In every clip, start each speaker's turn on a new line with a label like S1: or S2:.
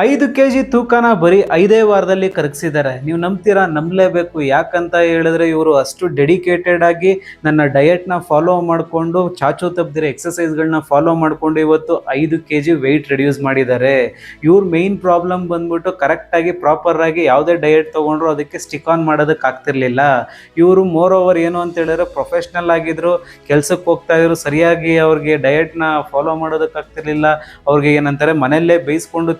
S1: ಐದು K G ತೂಕನ ಬರೀ ಐದೇ ವಾರದಲ್ಲಿ ಕರಗಿಸಿದ್ದಾರೆ. ನೀವು ನಂಬ್ತೀರಾ? ನಂಬಲೇಬೇಕು. ಯಾಕಂತ ಹೇಳಿದ್ರೆ ಇವರು ಅಷ್ಟು ಡೆಡಿಕೇಟೆಡ್ ಆಗಿ ನನ್ನ ಡಯಟ್ನ ಫಾಲೋ ಮಾಡಿಕೊಂಡು, ಚಾಚು ತಪ್ಪದಿರೋ ಎಕ್ಸಸೈಸ್ಗಳನ್ನ ಫಾಲೋ ಮಾಡಿಕೊಂಡು ಇವತ್ತು ಐದು ಕೆ ಜಿ ವೆಯ್ಟ್ ರಿಡ್ಯೂಸ್ ಮಾಡಿದ್ದಾರೆ. ಇವ್ರ ಮೇಯ್ನ್ ಪ್ರಾಬ್ಲಮ್ ಬಂದ್ಬಿಟ್ಟು ಕರೆಕ್ಟಾಗಿ ಪ್ರಾಪರ್ ಆಗಿ ಯಾವುದೇ ಡಯಟ್ ತೊಗೊಂಡ್ರು ಅದಕ್ಕೆ ಸ್ಟಿಕ್ ಆನ್ ಮಾಡೋದಕ್ಕೆ ಆಗ್ತಿರ್ಲಿಲ್ಲ. ಇವರು ಮೋರ್ ಓವರ್ ಏನು ಅಂತ ಹೇಳಿದ್ರೆ ಪ್ರೊಫೆಷ್ನಲ್ ಆಗಿದ್ರು, ಕೆಲಸಕ್ಕೆ ಹೋಗ್ತಾ ಇದ್ರು, ಸರಿಯಾಗಿ ಅವ್ರಿಗೆ ಡಯಟ್ನ ಫಾಲೋ ಮಾಡೋದಕ್ಕೆ ಆಗ್ತಿರ್ಲಿಲ್ಲ. ಅವ್ರಿಗೆ ಏನಂತಾರೆ, ಮನೆಯಲ್ಲೇ ಬೇಯಿಸ್ಕೊಂಡು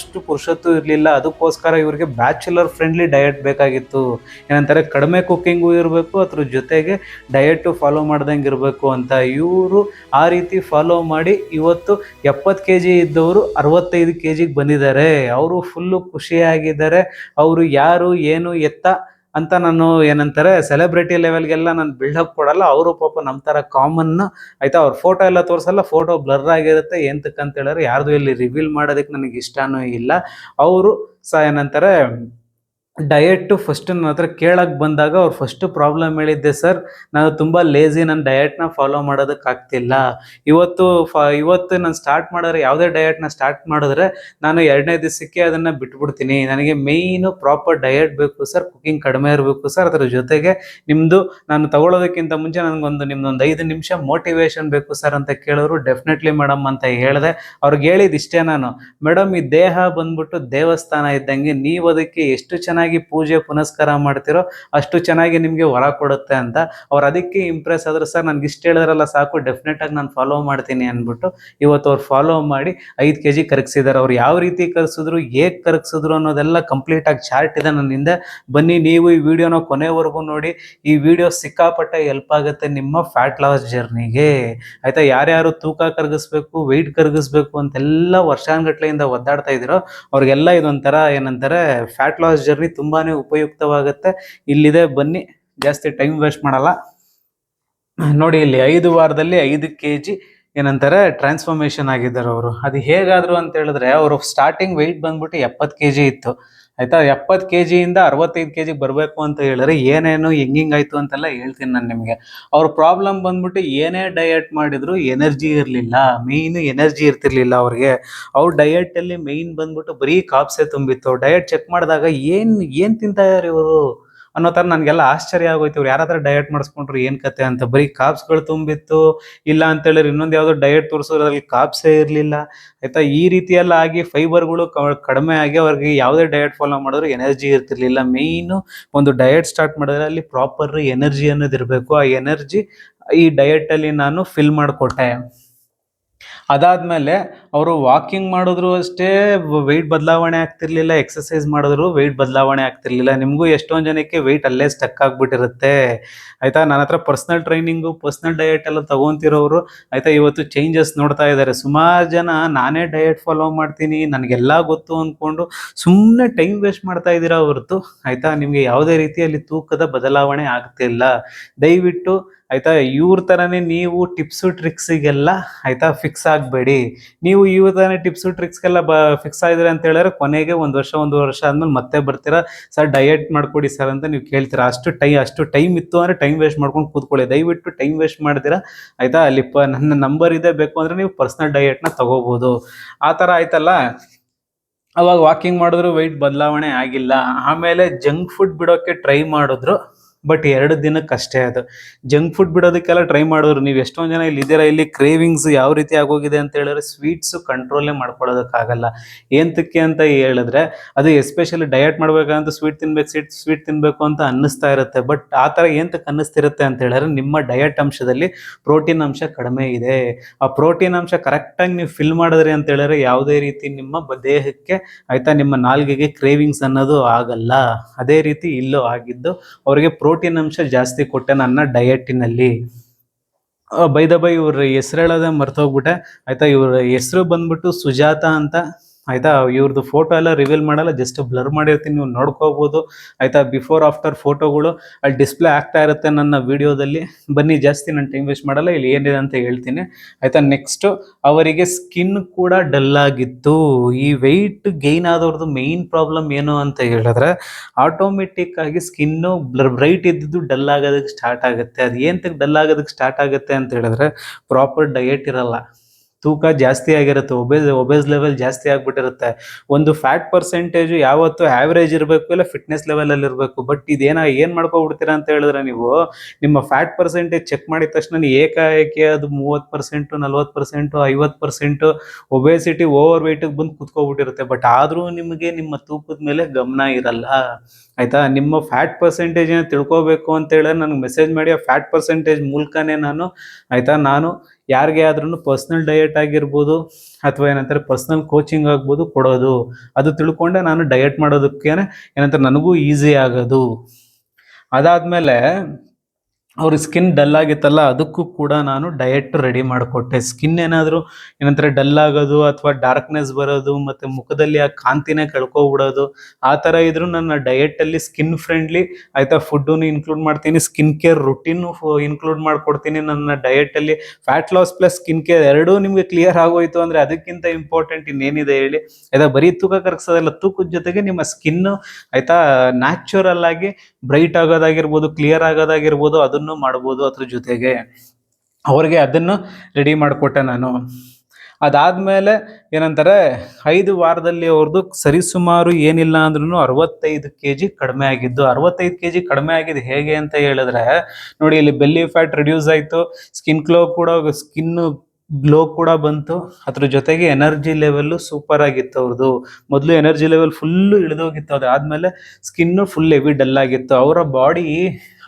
S1: ತಿನ್ನೋಷ್ಟು ಪುರುಷತ್ವ ಇರಲಿಲ್ಲ, ಅದಕ್ಕೋಸ್ಕರ ಇವರಿಗೆ ಬ್ಯಾಚುಲರ್ ಫ್ರೆಂಡ್ಲಿ ಡಯಟ್ ಬೇಕಾಗಿತ್ತು. ಏನಂತಾರೆ, ಕಡಿಮೆ ಕುಕ್ಕಿಂಗು ಇರಬೇಕು, ಅದ್ರ ಜೊತೆಗೆ ಡಯಟು ಫಾಲೋ ಮಾಡ್ದಂಗೆ ಇರಬೇಕು ಅಂತ ಇವರು ಆ ರೀತಿ ಫಾಲೋ ಮಾಡಿ ಇವತ್ತು ಎಪ್ಪತ್ತು ಕೆ ಜಿ ಇದ್ದವರು ಅರವತ್ತೈದು ಕೆ ಜಿಗೆ ಬಂದಿದ್ದಾರೆ. ಅವರು ಫುಲ್ಲು ಖುಷಿಯಾಗಿದ್ದಾರೆ. ಅವರು ಯಾರು, ಏನು, ಎತ್ತ ಅಂತ ನಾನು ಏನಂತಾರೆ ಸೆಲೆಬ್ರಿಟಿ ಲೆವೆಲ್ಗೆಲ್ಲ ನಾನು ಬಿಲ್ಡಪ್ ಕೊಡಲ್ಲ. ಅವರು ಪಾಪ ನಮ್ಮ ಥರ ಕಾಮನ್ ಆಯ್ತಾ, ಅವ್ರ ಫೋಟೋ ಎಲ್ಲ ತೋರಿಸಲ್ಲ ಫೋಟೋ ಬ್ಲರ್ ಆಗಿರುತ್ತೆ. ಎಂತಕ್ಕೆ ಅಂತ ಹೇಳಿದ್ರೆ ಯಾರ್ದು ಇಲ್ಲಿ ರಿವೀಲ್ ಮಾಡೋದಕ್ಕೆ ನನಗೆ ಇಷ್ಟನೂ ಇಲ್ಲ. ಅವರು ಸಹ ಏನಂತಾರೆ ಡಯಟ್ ಫಸ್ಟ್ ನನ್ನ ಹತ್ರ ಕೇಳಕ್ಕೆ ಬಂದಾಗ ಅವ್ರು ಫಸ್ಟ್ ಪ್ರಾಬ್ಲಮ್ ಹೇಳಿದ್ದೆ, ಸರ್, ನಾನು ತುಂಬ ಲೇಜಿ ನನ್ನ ಡಯಟ್ನ ಫಾಲೋ ಮಾಡೋದಕ್ಕೆ ಆಗ್ತಿಲ್ಲ. ಇವತ್ತು ಫ, ಇವತ್ತು ನಾನು ಸ್ಟಾರ್ಟ್ ಮಾಡಿದ್ರೆ, ಯಾವುದೇ ಡಯಟ್ನ ಸ್ಟಾರ್ಟ್ ಮಾಡಿದ್ರೆ ನಾನು ಎರಡನೇ ದಿವಸಕ್ಕೆ ಅದನ್ನು ಬಿಟ್ಬಿಡ್ತೀನಿ. ನನಗೆ ಮೇಯ್ನು ಪ್ರಾಪರ್ ಡಯಟ್ ಬೇಕು, ಸರ್ ಕುಕಿಂಗ್ ಕಡಿಮೆ ಇರಬೇಕು, ಸರ್, ಅದರ ಜೊತೆಗೆ ನಿಮ್ಮದು ನಾನು ತಗೊಳ್ಳೋದಕ್ಕಿಂತ ಮುಂಚೆ ನನಗೊಂದು, ನಿಮ್ದೊಂದು ಐದು ನಿಮಿಷ ಮೋಟಿವೇಶನ್ ಬೇಕು, ಸರ್, ಅಂತ ಕೇಳೋರು ಡೆಫಿನೆಟ್ಲಿ ಮೇಡಮ್ ಅಂತ ಹೇಳಿದೆ. ಅವ್ರಿಗೆ ಹೇಳಿದ್ ಇಷ್ಟೇ ನಾನು. ಮೇಡಮ್, ಈ ದೇಹ ಬಂದ್ಬಿಟ್ಟು ದೇವಸ್ಥಾನ ಇದ್ದಂಗೆ ನೀವು ಅದಕ್ಕೆ ಎಷ್ಟು ಚೆನ್ನಾಗಿ ಪೂಜೆ ಪುನಸ್ಕಾರ ಮಾಡ್ತಿರೋ ಅಷ್ಟು ಚೆನ್ನಾಗಿ ನಿಮಗೆ ವರ ಕೊಡುತ್ತೆ ಅಂತ. ಅವ್ರು ಅದಕ್ಕೆ ಇಂಪ್ರೆಸ್ ಆದ್ರೆ ಸರ್ ನನಗೆ ಇಷ್ಟು ಹೇಳಿದ್ರಲ್ಲ ಸಾಕು ಡೆಫಿನೆಟ್ ಆಗಿ ನಾನು ಫಾಲೋ ಮಾಡ್ತೀನಿ ಅಂದ್ಬಿಟ್ಟು ಇವತ್ತು ಅವ್ರು ಫಾಲೋ ಮಾಡಿ ಐದು ಕೆ ಜಿ ಕರಗಿಸಿದ್ದಾರೆ ಅವ್ರು ಯಾವ ರೀತಿ ಕರಗಿಸಿದ್ರು, ಹೇಗೆ ಕರಗಿಸಿದ್ರು ಅನ್ನೋದೆಲ್ಲ ಕಂಪ್ಲೀಟ್ ಆಗಿ ಚಾರ್ಟ್ ಇದೆ ನನ್ನ ಹಿಂದೆ. ಬನ್ನಿ ನೀವು ಈ ವಿಡಿಯೋನ ಕೊನೆವರೆಗೂ ನೋಡಿ. ಈ ವಿಡಿಯೋ ಸಿಕ್ಕಾಪಟ್ಟೆ ಹೆಲ್ಪ್ ಆಗುತ್ತೆ ನಿಮ್ಮ ಫ್ಯಾಟ್ ಲಾಸ್ ಜರ್ನಿಗೆ ಆಯ್ತಾ? ಯಾರ್ಯಾರು ತೂಕ ಕರಗಿಸ್ಬೇಕು ವೆಯ್ಟ್ ಕರಗಿಸ್ಬೇಕು ಅಂತೆಲ್ಲ ವರ್ಷಾನ್ಗಟ್ಲೆಯಿಂದ ಒದ್ದಾಡ್ತಾ ಇದ್ದೀರೋ, ಅವ್ರಿಗೆಲ್ಲ ಇದೊಂಥರ ಏನಂತಾರೆ ಫ್ಯಾಟ್ ಲಾಸ್ ಜರ್ನಿ ತುಂಬಾನೇ ಉಪಯುಕ್ತವಾಗುತ್ತೆ. ಇಲ್ಲಿದೆ, ಬನ್ನಿ. ಜಾಸ್ತಿ ಟೈಮ್ ವೇಸ್ಟ್ ಮಾಡಲ್ಲ. ನೋಡಿ, ಇಲ್ಲಿ ಐದು ವಾರದಲ್ಲಿ ಐದು ಕೆ ಜಿ ಏನಂತಾರೆ ಟ್ರಾನ್ಸ್ಫಾರ್ಮೇಶನ್ ಆಗಿದ್ದಾರೆ ಅವರು. ಅದು ಹೇಗಾದ್ರು ಅಂತ ಹೇಳಿದ್ರೆ, ಅವರು ಸ್ಟಾರ್ಟಿಂಗ್ ವೆಯ್ಟ್ ಬಂದ್ಬಿಟ್ಟು ಎಪ್ಪತ್ತು ಕೆ ಜಿ ಇತ್ತು. ಆಯ್ತಾ? ಎಪ್ಪತ್ತು ಕೆ ಜಿಯಿಂದ ಅರವತ್ತೈದು ಕೆ ಜಿಗೆ ಬರಬೇಕು ಅಂತ ಹೇಳಿದ್ರೆ ಏನೇನು ಹೆಂಗಿಂಗಾಯ್ತು ಅಂತೆಲ್ಲ ಹೇಳ್ತೀನಿ ನಾನು ನಿಮಗೆ. ಅವ್ರ ಪ್ರಾಬ್ಲಮ್ ಬಂದ್ಬಿಟ್ಟು ಏನೇ ಡಯಟ್ ಮಾಡಿದ್ರು ಎನರ್ಜಿ ಇರಲಿಲ್ಲ ಮೈನ್ ಎನರ್ಜಿ ಇರ್ತಿರ್ಲಿಲ್ಲ ಅವ್ರಿಗೆ. ಅವ್ರ ಡಯಟಲ್ಲಿ ಮೇಯ್ನ್ ಬಂದ್ಬಿಟ್ಟು ಬರೀ ಕಾಪ್ಸೆ ತುಂಬಿತ್ತು. ಡಯಟ್ ಚೆಕ್ ಮಾಡಿದಾಗ ಏನು ಏನು ತಿಂತಾ ಇವರು? ಅನ್ನೋ ಥರ ನನಗೆಲ್ಲ ಆಶ್ಚರ್ಯ ಆಗೋಯ್ತು. ಇವ್ರು ಯಾರಾದ್ರೂ ಡಯಟ್ ಮಾಡಿಸ್ಕೊಂಡ್ರು ಏನು ಕತೆ ಅಂತ. ಬರೀ ಕಾಪ್ಸ್ಗಳು ತುಂಬಿತ್ತು. ಇಲ್ಲ ಅಂತ ಹೇಳಿದ್ರೆ ಇನ್ನೊಂದು ಯಾವುದೋ ಡಯಟ್ ಅದ್ರಲ್ಲಿ ಕಾಪ್ಸೇ ಇರಲಿಲ್ಲ. ಆಯ್ತಾ? ಈ ರೀತಿಯೆಲ್ಲ ಆಗಿ ಫೈಬರ್ಗಳು ಕಡಿಮೆ ಆಗಿ ಅವ್ರಿಗೆ ಯಾವುದೇ ಡಯಟ್ ಫಾಲೋ ಮಾಡಿದ್ರು ಎನರ್ಜಿ ಇರ್ತಿರ್ಲಿಲ್ಲ. ಮೇಯ್ನು ಒಂದು ಡಯಟ್ ಸ್ಟಾರ್ಟ್ ಮಾಡಿದ್ರೆ ಅಲ್ಲಿ ಪ್ರಾಪರ್ ಎನರ್ಜಿ ಅನ್ನೋದು ಇರಬೇಕು. ಆ ಎನರ್ಜಿ ಈ ಡಯಟಲ್ಲಿ ನಾನು ಫಿಲ್ ಮಾಡಿಕೊಟ್ಟೆ. ಅದಾದ್ಮೇಲೆ ಅವರು ವಾಕಿಂಗ್ ಮಾಡಿದ್ರು ಅಷ್ಟೇ ವೆಯ್ಟ್ ಬದಲಾವಣೆ ಆಗ್ತಿರ್ಲಿಲ್ಲ ಎಕ್ಸಸೈಸ್ ಮಾಡಿದ್ರು ವೆಯ್ಟ್ ಬದಲಾವಣೆ ಆಗ್ತಿರ್ಲಿಲ್ಲ. ನಿಮಗೂ ಎಷ್ಟೊಂದು ಜನಕ್ಕೆ ವೆಯ್ಟ್ ಅಲ್ಲೇ ಸ್ಟಕ್ ಆಗ್ಬಿಟ್ಟಿರುತ್ತೆ. ಆಯ್ತಾ? ನನ್ನ ಹತ್ರ ಪರ್ಸ್ನಲ್ ಟ್ರೈನಿಂಗು ಪರ್ಸ್ನಲ್ ಡಯಟ್ ಎಲ್ಲ ತಗೊಂತಿರೋರು ಆಯ್ತಾ? ಇವತ್ತು ಚೇಂಜಸ್ ನೋಡ್ತಾ ಇದ್ದಾರೆ ಸುಮಾರು ಜನ ನಾನೇ ಡಯಟ್ ಫಾಲೋ ಮಾಡ್ತೀನಿ, ನನಗೆಲ್ಲ ಗೊತ್ತು ಅಂದ್ಕೊಂಡು ಸುಮ್ಮನೆ ಟೈಮ್ ವೇಸ್ಟ್ ಮಾಡ್ತಾ ಇದ್ದೀರಾ ಹೊರತು. ಆಯ್ತಾ? ನಿಮಗೆ ಯಾವುದೇ ರೀತಿಯಲ್ಲಿ ತೂಕದ ಬದಲಾವಣೆ ಆಗ್ತಿಲ್ಲ. ದಯವಿಟ್ಟು ಆಯ್ತಾ? ಇವ್ರ ಥರನೇ ನೀವು ಟಿಪ್ಸು ಟ್ರಿಕ್ಸಿಗೆಲ್ಲ ಆಯ್ತಾ ಫಿಕ್ಸ್ ಆಗಬೇಡಿ. ನೀವು ಇವ್ರ ಥರನೇ ಟಿಪ್ಸು ಟ್ರಿಕ್ಸ್ಗೆಲ್ಲ ಬ ಫಿಕ್ಸ್ ಆಗಿದ್ರೆ ಅಂತ ಹೇಳಿದ್ರೆ ಕೊನೆಗೆ ಒಂದು ವರ್ಷ ಒಂದು ವರ್ಷ ಆದ್ಮೇಲೆ ಮತ್ತೆ ಬರ್ತೀರಾ? ಸರ್ ಡಯಟ್ ಮಾಡ್ಕೊಡಿ ಸರ್ ಅಂತ ನೀವು ಕೇಳ್ತೀರಾ. ಅಷ್ಟು ಟೈ, ಅಷ್ಟು ಟೈಮ್ ಇತ್ತು ಅಂದರೆ ಟೈಮ್ ವೇಸ್ಟ್ ಮಾಡ್ಕೊಂಡು ಕೂತ್ಕೊಳ್ಳಿ. ದಯವಿಟ್ಟು ಟೈಮ್ ವೇಸ್ಟ್ ಮಾಡ್ತೀರಾ? ಆಯ್ತಾ? ಅಲ್ಲಿ ಪ, ನನ್ನ ನಂಬರ್ ಇದೆ ಬೇಕು ಅಂದರೆ ನೀವು ಪರ್ಸ್ನಲ್ ಡಯಟ್ನ ತಗೋಬೋದು. ಆ ಥರ ಆಯ್ತಲ್ಲ? ಅವಾಗ ವಾಕಿಂಗ್ ಮಾಡಿದ್ರು ವೆಯ್ಟ್ ಬದಲಾವಣೆ ಆಗಿಲ್ಲ. ಆಮೇಲೆ ಜಂಕ್ ಫುಡ್ ಬಿಡೋಕ್ಕೆ ಟ್ರೈ ಮಾಡಿದ್ರು. ಬಟ್ ಎರಡು ದಿನಕ್ಕೆ ಅಷ್ಟೇ ಅದು. ಜಂಕ್ ಫುಡ್ ಬಿಡೋದಕ್ಕೆಲ್ಲ ಟ್ರೈ ಮಾಡಿದ್ರು ನೀವು ಎಷ್ಟೊಂದು ಜನ ಇಲ್ಲಿ ಇದ್ದೀರಾ, ಇಲ್ಲಿ ಕ್ರೇವಿಂಗ್ಸ್ ಯಾವ ರೀತಿ ಆಗೋಗಿದೆ ಅಂತ ಹೇಳಿದ್ರೆ ಸ್ವೀಟ್ಸು ಕಂಟ್ರೋಲೇ ಮಾಡ್ಕೊಳ್ಳೋದಕ್ಕಾಗಲ್ಲ. ಏಂತಕ್ಕೆ ಅಂತ ಹೇಳಿದ್ರೆ, ಅದು ಎಸ್ಪೆಷಲಿ ಡಯಟ್ ಮಾಡ್ಬೇಕಂತ ಸ್ವೀಟ್ ತಿನ್ಬೇಕು ಸ್ವೀಟ್ ಸ್ವೀಟ್ ತಿನ್ಬೇಕು ಅಂತ ಅನ್ನಿಸ್ತಾ ಇರುತ್ತೆ. ಬಟ್ ಆ ಥರ ಏಂತಕ್ಕೆ ಅನ್ನಿಸ್ತಿರುತ್ತೆ ಅಂತ ಹೇಳಿದ್ರೆ ನಿಮ್ಮ ಡಯಟ್ ಅಂಶದಲ್ಲಿ ಪ್ರೋಟೀನ್ ಅಂಶ ಕಡಿಮೆ ಇದೆ. ಆ ಪ್ರೋಟೀನ್ ಅಂಶ ಕರೆಕ್ಟಾಗಿ ನೀವು ಫಿಲ್ ಮಾಡಿದ್ರಿ ಅಂತ ಹೇಳಿದ್ರೆ ಯಾವುದೇ ರೀತಿ ನಿಮ್ಮ ದೇಹಕ್ಕೆ ಆಯ್ತಾ ನಿಮ್ಮ ನಾಲ್ಗೆಗೆ ಕ್ರೇವಿಂಗ್ಸ್ ಅನ್ನೋದು ಆಗಲ್ಲ. ಅದೇ ರೀತಿ ಇಲ್ಲೂ ಆಗಿದ್ದು, ಅವರಿಗೆ ಪ್ರೋಟೀನ್ ಅಂಶ ಜಾಸ್ತಿ ಕೊಟ್ಟೆ ನನ್ನ ಡಯಟಿನಲ್ಲಿ ಬೈದ ಬೈ ಇವ್ರ ಹೆಸರು ಹೇಳೋದೇ ಮರ್ತೋಗ್ಬಿಟ್ಟೆ ಆಯ್ತಾ, ಇವ್ರ ಹೆಸರು ಬಂದ್ಬಿಟ್ಟು ಸುಜಾತ ಅಂತ ಆಯ್ತಾ? ಇವ್ರದ್ದು ಫೋಟೋ ಎಲ್ಲ ರಿವೀಲ್ ಮಾಡಲ್ಲ ಜಸ್ಟ್ ಬ್ಲರ್ ಮಾಡಿರ್ತೀನಿ, ನೀವು ನೋಡ್ಕೋಬಹುದು ಆಯ್ತಾ? ಬಿಫೋರ್ ಆಫ್ಟರ್ ಫೋಟೋಗಳು ಅಲ್ಲಿ ಡಿಸ್ಪ್ಲೇ ಆಗ್ತಾ ಇರುತ್ತೆ ನನ್ನ ವಿಡಿಯೋದಲ್ಲಿ ಬನ್ನಿ, ಜಾಸ್ತಿ ನಾನು ಟೈಮ್ ವೇಸ್ಟ್ ಮಾಡಲ್ಲ, ಇಲ್ಲಿ ಏನಿದೆ ಅಂತ ಹೇಳ್ತೀನಿ. ಆಯ್ತಾ? ನೆಕ್ಸ್ಟ್ ಅವರಿಗೆ ಸ್ಕಿನ್ ಕೂಡ ಡಲ್ ಆಗಿತ್ತು. ಈ ವೆಯ್ಟ್ ಗೈನ್ ಆದವ್ರದ್ದು ಮೇನ್ ಪ್ರಾಬ್ಲಮ್ ಏನು ಅಂತ ಹೇಳಿದ್ರೆ ಆಟೋಮೆಟಿಕ್ ಆಗಿ ಸ್ಕಿನ್ನು ಬ್ರೈಟ್ ಇದ್ದಿದ್ದು ಡಲ್ ಆಗೋದಕ್ಕೆ ಸ್ಟಾರ್ಟ್ ಆಗುತ್ತೆ. ಅದು ಏನಂತಕ್ಕೆ ಡಲ್ ಆಗೋದಕ್ಕೆ ಸ್ಟಾರ್ಟ್ ಆಗುತ್ತೆ ಅಂತ ಹೇಳಿದ್ರೆ ಪ್ರಾಪರ್ ಡಯಟ್ ಇರಲ್ಲ. ತೂಕ ಜಾಸ್ತಿ ಆಗಿರುತ್ತೆ ಒಬೇಸ್ ಒಬೇಸ್ ಲೆವೆಲ್ ಜಾಸ್ತಿ ಆಗ್ಬಿಟ್ಟಿರುತ್ತೆ. ಒಂದು ಫ್ಯಾಟ್ ಪರ್ಸೆಂಟೇಜ್ ಯಾವತ್ತು ಆವ್ರೇಜ್ ಇರಬೇಕು ಇಲ್ಲ ಫಿಟ್ನೆಸ್ ಲೆವೆಲಲ್ಲಿ ಇರಬೇಕು. ಬಟ್ ಇದೇನ ಏನು ಮಾಡ್ಕೊಬಿಡ್ತೀರಾ ಅಂತ ಹೇಳಿದ್ರೆ ನೀವು ನಿಮ್ಮ ಫ್ಯಾಟ್ ಪರ್ಸೆಂಟೇಜ್ ಚೆಕ್ ಮಾಡಿದ ತಕ್ಷಣ ಏಕಾಏಕಿ ಅದು ಮೂವತ್ ಪರ್ಸೆಂಟ್ ನಲ್ವತ್ ಪರ್ಸೆಂಟ್ ಐವತ್ತು ಪರ್ಸೆಂಟು ಒಬೇಸಿಟಿ ಓವರ್ ವೆಯ್ಟಿಗೆ ಬಂದು ಕುತ್ಕೊಬಿಟ್ಟಿರುತ್ತೆ. ಬಟ್ ಆದರೂ ನಿಮಗೆ ನಿಮ್ಮ ತೂಕದ ಮೇಲೆ ಗಮನ ಇರಲ್ಲ. ಆಯ್ತಾ? ನಿಮ್ಮ ಫ್ಯಾಟ್ ಪರ್ಸೆಂಟೇಜ್ ತಿಳ್ಕೊಬೇಕು ಅಂತ ಹೇಳಿದ್ರೆ ನನಗೆ ಮೆಸೇಜ್ ಮಾಡಿ, ಆ ಫ್ಯಾಟ್ ಪರ್ಸೆಂಟೇಜ್ ಮೂಲಕನೇ ನಾನು, ಆಯ್ತಾ? ನಾನು ಯಾರಿಗೆ ಆದ್ರೂ ಪರ್ಸ್ನಲ್ ಡಯಟ್ ಆಗಿರ್ಬೋದು ಅಥವಾ ಏನಂತಾರೆ ಪರ್ಸ್ನಲ್ ಕೋಚಿಂಗ್ ಆಗ್ಬೋದು ಕೊಡೋದು. ಅದು ತಿಳ್ಕೊಂಡೆ ನಾನು ಡಯಟ್ ಮಾಡೋದಕ್ಕೆ ಏನಂತಾರೆ ನನಗೂ ಈಸಿ ಆಗೋದು. ಅದಾದ್ಮೇಲೆ ಅವ್ರ ಸ್ಕಿನ್ ಡಲ್ ಆಗಿತ್ತಲ್ಲ, ಅದಕ್ಕೂ ಕೂಡ ನಾನು ಡಯಟ್ ರೆಡಿ ಮಾಡಿಕೊಟ್ಟೆ. ಸ್ಕಿನ್ ಏನಾದರೂ ಏನಂತಾರೆ ಡಲ್ ಆಗೋದು ಅಥವಾ ಡಾರ್ಕ್ನೆಸ್ ಬರೋದು, ಮತ್ತೆ ಮುಖದಲ್ಲಿ ಆ ಕಾಂತಿನೇ ಕಳ್ಕೊಬಿಡೋದು ಆ ಥರ ಇದ್ರು ನನ್ನ ಡಯೆಟಲ್ಲಿ ಸ್ಕಿನ್ ಫ್ರೆಂಡ್ಲಿ ಆಯಿತಾ ಫುಡ್ಡೂ ಇನ್ಕ್ಲೂಡ್ ಮಾಡ್ತೀನಿ ಸ್ಕಿನ್ ಕೇರ್ ರುಟೀನು ಇನ್ಕ್ಲೂಡ್ ಮಾಡ್ಕೊಡ್ತೀನಿ. ನನ್ನ ಡಯೆಟಲ್ಲಿ fat loss plus skin care ಎರಡೂ ನಿಮಗೆ ಕ್ಲಿಯರ್ ಆಗೋಯ್ತು ಅಂದರೆ ಅದಕ್ಕಿಂತ ಇಂಪಾರ್ಟೆಂಟ್ ಇನ್ನೇನಿದೆ ಹೇಳಿ. ಆಯ್ತಾ, ಬರೀ ತೂಕ ಕರಗಿಸೋದಲ್ಲ, ತೂಕದ ಜೊತೆಗೆ ನಿಮ್ಮ ಸ್ಕಿನ್ನು ಆಯಿತಾ ನ್ಯಾಚುರಲ್ ಆಗಿ ಬ್ರೈಟ್ ಆಗೋದಾಗಿರ್ಬೋದು ಕ್ಲಿಯರ್ ಆಗೋದಾಗಿರ್ಬೋದು ಅದನ್ನು ಮಾಡ್ಬೋದು ಅದ್ರ ಜೊತೆಗೆ ಅವ್ರಿಗೆ ಅದನ್ನು ರೆಡಿ ಮಾಡಿಕೊಟ್ಟೆ ನಾನು. ಅದಾದಮೇಲೆ ಏನಂತಾರೆ, ಐದು ವಾರದಲ್ಲಿ ಅವ್ರದ್ದು ಸರಿಸುಮಾರು ಏನಿಲ್ಲ ಅಂದ್ರೂ ಅರವತ್ತೈದು ಕೆ ಜಿ ಕಡಿಮೆ ಆಗಿದ್ದು. ಅರವತ್ತೈದು ಕೆ ಜಿ ಕಡಿಮೆ ಆಗಿದ್ದು ಹೇಗೆ ಅಂತ ಹೇಳಿದ್ರೆ, ನೋಡಿ ಇಲ್ಲಿ ಬೆಲ್ಲಿ ಫ್ಯಾಟ್ ರಿಡ್ಯೂಸ್ ಆಯಿತು ಸ್ಕಿನ್ ಕ್ಲೋ ಕೂಡ ಸ್ಕಿನ್ ಗ್ಲೋ ಕೂಡ ಬಂತು. ಅದ್ರ ಜೊತೆಗೆ ಎನರ್ಜಿ ಲೆವೆಲ್ಲು ಸೂಪರ್ ಆಗಿತ್ತು ಅವ್ರದ್ದು ಮೊದಲು ಎನರ್ಜಿ ಲೆವೆಲ್ ಫುಲ್ಲು ಇಳಿದೋಗಿತ್ತು. ಅದಾದ್ಮೇಲೆ ಸ್ಕಿನ್ನು ಫುಲ್ ಹೆವಿ ಡಲ್ ಆಗಿತ್ತು. ಅವರ ಬಾಡಿ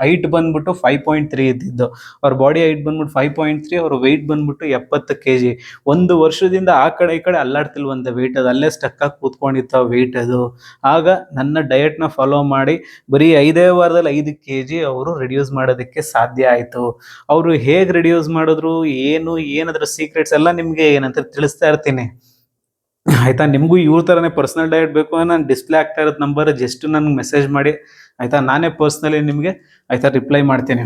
S1: ಹೈಟ್ ಬಂದ್ಬಿಟ್ಟು ಫೈವ್ ಪಾಯಿಂಟ್ ತ್ರೀ ಇದ್ದಿದ್ದು. ಅವ್ರ ಬಾಡಿ ಹೈಟ್ ಬಂದ್ಬಿಟ್ಟು ಫೈವ್ ಪಾಯಿಂಟ್ ತ್ರೀ ಅವ್ರ ವೆಯ್ಟ್ ಬಂದ್ಬಿಟ್ಟು ಎಪ್ಪತ್ತು ಕೆ ಜಿ ಒಂದು ವರ್ಷದಿಂದ ಆ ಕಡೆ ಈ ಕಡೆ ಅಲ್ಲಾಡ್ತಿಲ್ವಂತೆ ವೆಯ್ಟ್ ಅದು. ಅಲ್ಲೇ ಸ್ಟಕ್ ಆಗಿ ಕೂತ್ಕೊಂಡಿತ್ತು ಆ ಅದು. ಆಗ ನನ್ನ ಡಯಟ್ನ ಫಾಲೋ ಮಾಡಿ ಬರೀ ಐದೇ ವಾರದಲ್ಲಿ ಐದು ಕೆ ಜಿ ಅವರು ರೆಡ್ಯೂಸ್ ಮಾಡೋದಕ್ಕೆ ಸಾಧ್ಯ ಆಯಿತು. ಅವರು ಹೇಗೆ ರಿಡ್ಯೂಸ್ ಮಾಡಿದ್ರು, ಏನು ಏನಾದ್ರೂ ಸೀಕ್ರೆಟ್ಸ್ ಎಲ್ಲ ನಿಮಗೆ ಏನಂತ ತಿಳಿಸ್ತಾ ಇರ್ತೀನಿ. ಆಯ್ತಾ, ನಿಮಗೂ ಇವ್ರ ಥರನೇ ಪರ್ಸನಲ್ ಡಯಟ್ ಬೇಕು ನಾನು ಡಿಸ್ಪ್ಲೇ ಆಗ್ತಾ ಇರೋದು ನಂಬರ್ ಜಸ್ಟ್ ನನಗೆ ಮೆಸೇಜ್ ಮಾಡಿ. ಆಯಿತಾ, ನಾನೇ ಪರ್ಸ್ನಲಿ ನಿಮಗೆ ಆಯಿತಾ ರಿಪ್ಲೈ ಮಾಡ್ತೀನಿ.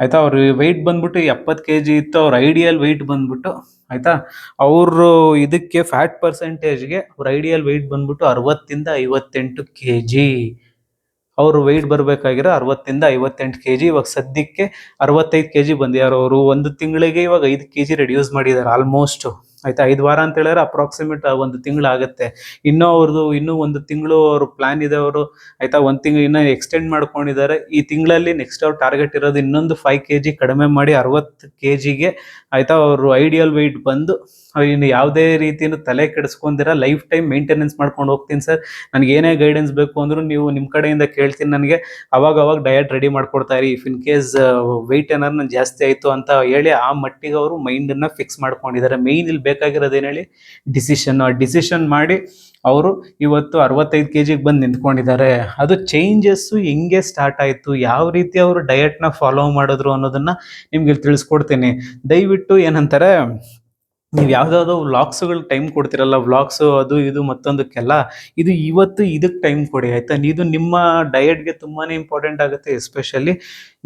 S1: ಆಯಿತಾ, ಅವ್ರ ವೆಯ್ಟ್ ಬಂದ್ಬಿಟ್ಟು ಎಪ್ಪತ್ತು ಕೆ ಜಿ ಇತ್ತು, ಅವ್ರ ಐಡಿಯಲ್ ವೆಯ್ಟ್ ಬಂದ್ಬಿಟ್ಟು, ಆಯಿತಾ, ಅವರು ಇದಕ್ಕೆ ಫ್ಯಾಟ್ ಪರ್ಸೆಂಟೇಜ್ಗೆ ಅವ್ರ ಐಡಿಯಲ್ ವೆಯ್ಟ್ ಬಂದ್ಬಿಟ್ಟು ಅರವತ್ತಿಂದ ಐವತ್ತೆಂಟು ಕೆ ಜಿ ಅವರು ವೆಯ್ಟ್ ಬರಬೇಕಾಗಿರೋ ಅರವತ್ತಿಂದ ಐವತ್ತೆಂಟು ಕೆ ಜಿ ಇವಾಗ ಸದ್ಯಕ್ಕೆ ಅರವತ್ತೈದು ಕೆ ಜಿ ಬಂದಿದ್ದಾರೆ ಅವರು. ಒಂದು ತಿಂಗಳಿಗೆ ಇವಾಗ ಐದು ಕೆ ಜಿ ರೆಡ್ಯೂಸ್ ಮಾಡಿದ್ದಾರೆ ಆಲ್ಮೋಸ್ಟ್ ಆಯ್ತಾ? ಐದು ವಾರ ಅಂತ ಹೇಳಿದ್ರೆ ಅಪ್ರಾಕ್ಸಿಮೇಟ್ ಒಂದು ತಿಂಗಳು ಆಗುತ್ತೆ. ಇನ್ನೂ ಅವ್ರದ್ದು ಇನ್ನೂ ಒಂದು ತಿಂಗಳು ಅವರು ಪ್ಲಾನ್ ಇದೆ ಅವರು. ಆಯ್ತಾ? ಒಂದು ತಿಂಗಳು ಇನ್ನೂ ಎಕ್ಸ್ಟೆಂಡ್ ಮಾಡ್ಕೊಂಡಿದ್ದಾರೆ ಈ ತಿಂಗಳಲ್ಲಿ ನೆಕ್ಸ್ಟ್ ಅವ್ರು ಟಾರ್ಗೆಟ್ ಇರೋದು ಇನ್ನೊಂದು ಫೈವ್ ಕೆ ಜಿ ಕಡಿಮೆ ಮಾಡಿ ಅರವತ್ತು ಕೆ ಜಿಗೆ ಆಯ್ತಾ? ಅವರು ಐಡಿಯಲ್ ವೆಯ್ಟ್ ಬಂದು, ಇನ್ನು ಯಾವುದೇ ರೀತಿಯೂ ತಲೆ ಕೆಡಿಸ್ಕೊಂಡಿರ ಲೈಫ್ ಟೈಮ್ ಮೇಂಟೆನೆನ್ಸ್ ಮಾಡ್ಕೊಂಡು ಹೋಗ್ತೀನಿ ಸರ್ ನನಗೆ ಏನೇ ಗೈಡೆನ್ಸ್ ಬೇಕು ಅಂದ್ರೂ ನೀವು ನಿಮ್ಮ ಕಡೆಯಿಂದ ಕೇಳ್ತೀನಿ ನನಗೆ. ಅವಾಗ ಅವಾಗ ಡಯಟ್ ರೆಡಿ ಮಾಡ್ಕೊಡ್ತಾ ಇರಿ. ಇಫ್ ಇನ್ ಕೇಸ್ ವೆಯ್ಟ್ ಏನಾದ್ರು ನಾನು ಜಾಸ್ತಿ ಆಯಿತು ಅಂತ ಹೇಳಿ ಆ ಮಟ್ಟಿಗೆ ಅವರು ಮೈಂಡನ್ನು ಫಿಕ್ಸ್ ಮಾಡ್ಕೊಂಡಿದ್ದಾರೆ ಮೇಯ್ನ್ ಇಲ್ಲಿ ಬೇಕಾಗಿರೋದು ಏನು ಹೇಳಿ? ಡಿಸಿಷನ್ ಆ ಡಿಸಿಷನ್ ಮಾಡಿ ಅವರು ಇವತ್ತು ಅರವತ್ತೈದು ಕೆ ಜಿಗೆ ಬಂದು ನಿಂತ್ಕೊಂಡಿದ್ದಾರೆ. ಅದು ಚೇಂಜಸ್ಸು ಹೆಂಗೆ ಸ್ಟಾರ್ಟ್ ಆಯಿತು? ಯಾವ ರೀತಿ ಅವರು ಡಯಟ್ನ ಫಾಲೋ ಮಾಡಿದ್ರು ಅನ್ನೋದನ್ನು ನಿಮ್ಗೆ ತಿಳಿಸ್ಕೊಡ್ತೀನಿ. ದಯವಿಟ್ಟು ಏನಂತಾರೆ ನೀವು ಯಾವುದಾದ್ರು ವ್ಲಾಗ್ಸ್ಗಳು ಟೈಮ್ ಕೊಡ್ತಿರಲ್ಲ, ವ್ಲಾಗ್ಸ್ ಅದು ಇದು ಮತ್ತೊಂದಕ್ಕೆಲ್ಲ, ಇದು ಇವತ್ತು ಇದಕ್ಕೆ ಟೈಮ್ ಕೊಡಿ, ಆಯ್ತಾ? ಇದು ನಿಮ್ಮ ಡಯಟ್ಗೆ ತುಂಬಾ ಇಂಪಾರ್ಟೆಂಟ್ ಆಗುತ್ತೆ, ಎಸ್ಪೆಷಲಿ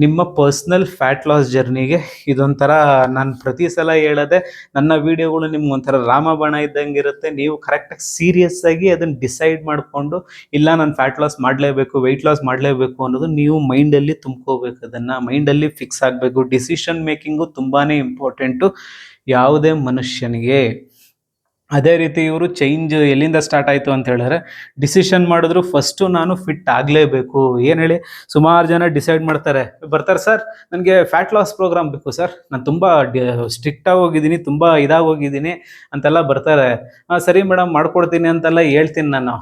S1: ನಿಮ್ಮ ಪರ್ಸ್ನಲ್ ಫ್ಯಾಟ್ ಲಾಸ್ ಜರ್ನಿಗೆ. ಇದೊಂಥರ ನಾನು ಪ್ರತಿ ಸಲ ಹೇಳದೆ, ನನ್ನ ವಿಡಿಯೋಗಳು ನಿಮ್ಗೆ ಒಂಥರ ರಾಮಬಾಣ ಇದ್ದಂಗೆ ಇರುತ್ತೆ ನೀವು ಕರೆಕ್ಟಾಗಿ ಸೀರಿಯಸ್ ಆಗಿ ಅದನ್ನು ಡಿಸೈಡ್ ಮಾಡಿಕೊಂಡು, ಇಲ್ಲ ನಾನು ಫ್ಯಾಟ್ ಲಾಸ್ ಮಾಡಲೇಬೇಕು ವೆಯ್ಟ್ ಲಾಸ್ ಮಾಡಲೇಬೇಕು ಅನ್ನೋದು ನೀವು ಮೈಂಡಲ್ಲಿ ತುಂಬ್ಕೋಬೇಕು. ಅದನ್ನು ಮೈಂಡಲ್ಲಿ ಫಿಕ್ಸ್ ಆಗಬೇಕು. ಡಿಸಿಷನ್ ಮೇಕಿಂಗು ತುಂಬಾ ಇಂಪಾರ್ಟೆಂಟು ಯಾವುದೇ ಮನುಷ್ಯನಿಗೆ ಅದೇ ರೀತಿ ಇವರು ಚೇಂಜ್ ಎಲ್ಲಿಂದ ಸ್ಟಾರ್ಟ್ ಆಯಿತು ಅಂತ ಹೇಳಿದ್ರೆ ಡಿಸಿಷನ್ ಮಾಡಿದ್ರು ಫಸ್ಟು ನಾನು ಫಿಟ್ ಆಗಲೇಬೇಕು. ಏನು ಹೇಳಿ? ಸುಮಾರು ಜನ ಡಿಸೈಡ್ ಮಾಡ್ತಾರೆ, ಬರ್ತಾರೆ ಸರ್ ನನಗೆ ಫ್ಯಾಟ್ ಲಾಸ್ ಪ್ರೋಗ್ರಾಮ್ ಬೇಕು ಸರ್ ನಾನು ತುಂಬ ಸ್ಟ್ರಿಕ್ಟಾಗಿ ಹೋಗಿದ್ದೀನಿ, ತುಂಬ ಇದಾಗಿ ಹೋಗಿದ್ದೀನಿ ಅಂತೆಲ್ಲ ಬರ್ತಾರೆ. ಸರಿ ಮೇಡಮ್ ಮಾಡ್ಕೊಡ್ತೀನಿ ಅಂತೆಲ್ಲ ಹೇಳ್ತೀನಿ ನಾನು.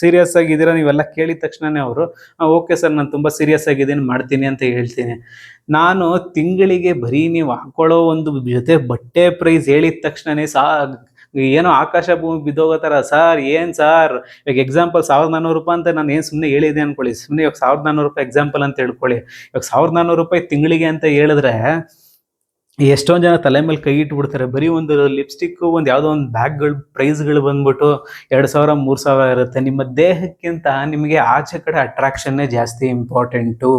S1: ಸೀರಿಯಸ್ ಆಗಿದ್ದೀರಾ ನೀವೆಲ್ಲ ಕೇಳಿದ ತಕ್ಷಣನೇ ಅವರು ಓಕೆ ಸರ್ ನಾನು ತುಂಬ ಸೀರಿಯಸ್ ಆಗಿದ್ದೀನಿ ಮಾಡ್ತೀನಿ ಅಂತ ಹೇಳ್ತೀನಿ. ನಾನು ತಿಂಗಳಿಗೆ ಬರೀ ನೀವು ಹಾಕ್ಕೊಳ್ಳೋ ಒಂದು ಜೊತೆ ಬಟ್ಟೆ ಪ್ರೈಸ್ ಹೇಳಿದ ತಕ್ಷಣವೇ ಸಾ ಏನೋ ಆಕಾಶ ಭೂಮಿ ಬಿದ್ದೋಗತ್ತಾರ ಸರ್, ಏನ್ ಸರ್? ಇವಾಗ ಎಕ್ಸಾಂಪಲ್ ಸಾವಿರದ ನಾನೂರು ರೂಪಾಯಿ ಅಂತ ನಾನು ಏನು ಸುಮ್ಮನೆ ಹೇಳಿದೆ ಅನ್ಕೊಳ್ಳಿ. ಸುಮ್ಮನೆ ಇವಾಗ ಸಾವಿರದ ನಾನ್ನೂರು ರೂಪಾಯಿ ಎಕ್ಸಾಂಪಲ್ ಅಂತ ಹೇಳ್ಕೊಳ್ಳಿ. ಇವಾಗ ಸಾವಿರದ ನಾನ್ನೂರು ರೂಪಾಯಿ ತಿಂಗಳಿಗೆ ಅಂತ ಹೇಳಿದ್ರೆ ಎಷ್ಟೊಂದು ಜನ ತಲೆ ಮೇಲೆ ಕೈ ಇಟ್ಬಿಡ್ತಾರೆ. ಬರೀ ಒಂದು ಲಿಪ್ಸ್ಟಿಕ್ ಒಂದು ಯಾವುದೋ ಒಂದು ಬ್ಯಾಗ್ಗಳು ಪ್ರೈಸ್ಗಳು ಬಂದ್ಬಿಟ್ಟು ಎರಡು ಸಾವಿರ, ಮೂರು ಸಾವಿರ ಇರುತ್ತೆ. ನಿಮ್ಮ ದೇಹಕ್ಕಿಂತ ನಿಮಗೆ ಆಚೆ ಕಡೆ ಅಟ್ರಾಕ್ಷನ್ನೇ ಜಾಸ್ತಿ ಇಂಪಾರ್ಟೆಂಟು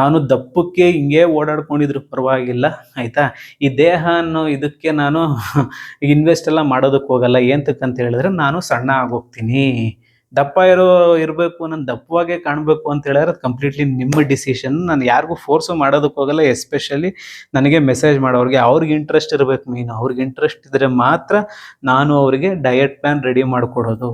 S1: ನಾನು ದಪ್ಪಕ್ಕೆ ಹಿಂಗೆ ಓಡಾಡ್ಕೊಂಡಿದ್ರು ಪರವಾಗಿಲ್ಲ, ಆಯ್ತಾ? ಈ ದೇಹ ಅನ್ನೋ ಇದಕ್ಕೆ ನಾನು ಇನ್ವೆಸ್ಟ್ ಎಲ್ಲ ಮಾಡೋದಕ್ಕೆ ಹೋಗಲ್ಲ ಏಂತಕ್ಕಂತ ಹೇಳಿದ್ರೆ ನಾನು ಸಣ್ಣ ಆಗೋಗ್ತೀನಿ. ದಪ್ಪ ಇರೋ ಇರಬೇಕು, ನಾನು ದಪ್ಪವಾಗೇ ಕಾಣಬೇಕು ಅಂತ ಹೇಳಿದ್ರೆ ಅದು ಕಂಪ್ಲೀಟ್ಲಿ ನಿಮ್ಮ ಡಿಸಿಷನ್ ನಾನು ಯಾರಿಗೂ ಫೋರ್ಸು ಮಾಡೋದಕ್ಕೆ ಹೋಗಲ್ಲ ಎಸ್ಪೆಷಲಿ ನನಗೆ ಮೆಸೇಜ್ ಮಾಡೋರಿಗೆ. ಅವ್ರಿಗೆ ಇಂಟ್ರೆಸ್ಟ್ ಇರಬೇಕು ಮೀನು ಅವ್ರಿಗೆ ಇಂಟ್ರೆಸ್ಟ್ ಇದ್ದರೆ ಮಾತ್ರ ನಾನು ಅವರಿಗೆ ಡಯಟ್ ಪ್ಲ್ಯಾನ್ ರೆಡಿ ಮಾಡಿಕೊಡೋದು.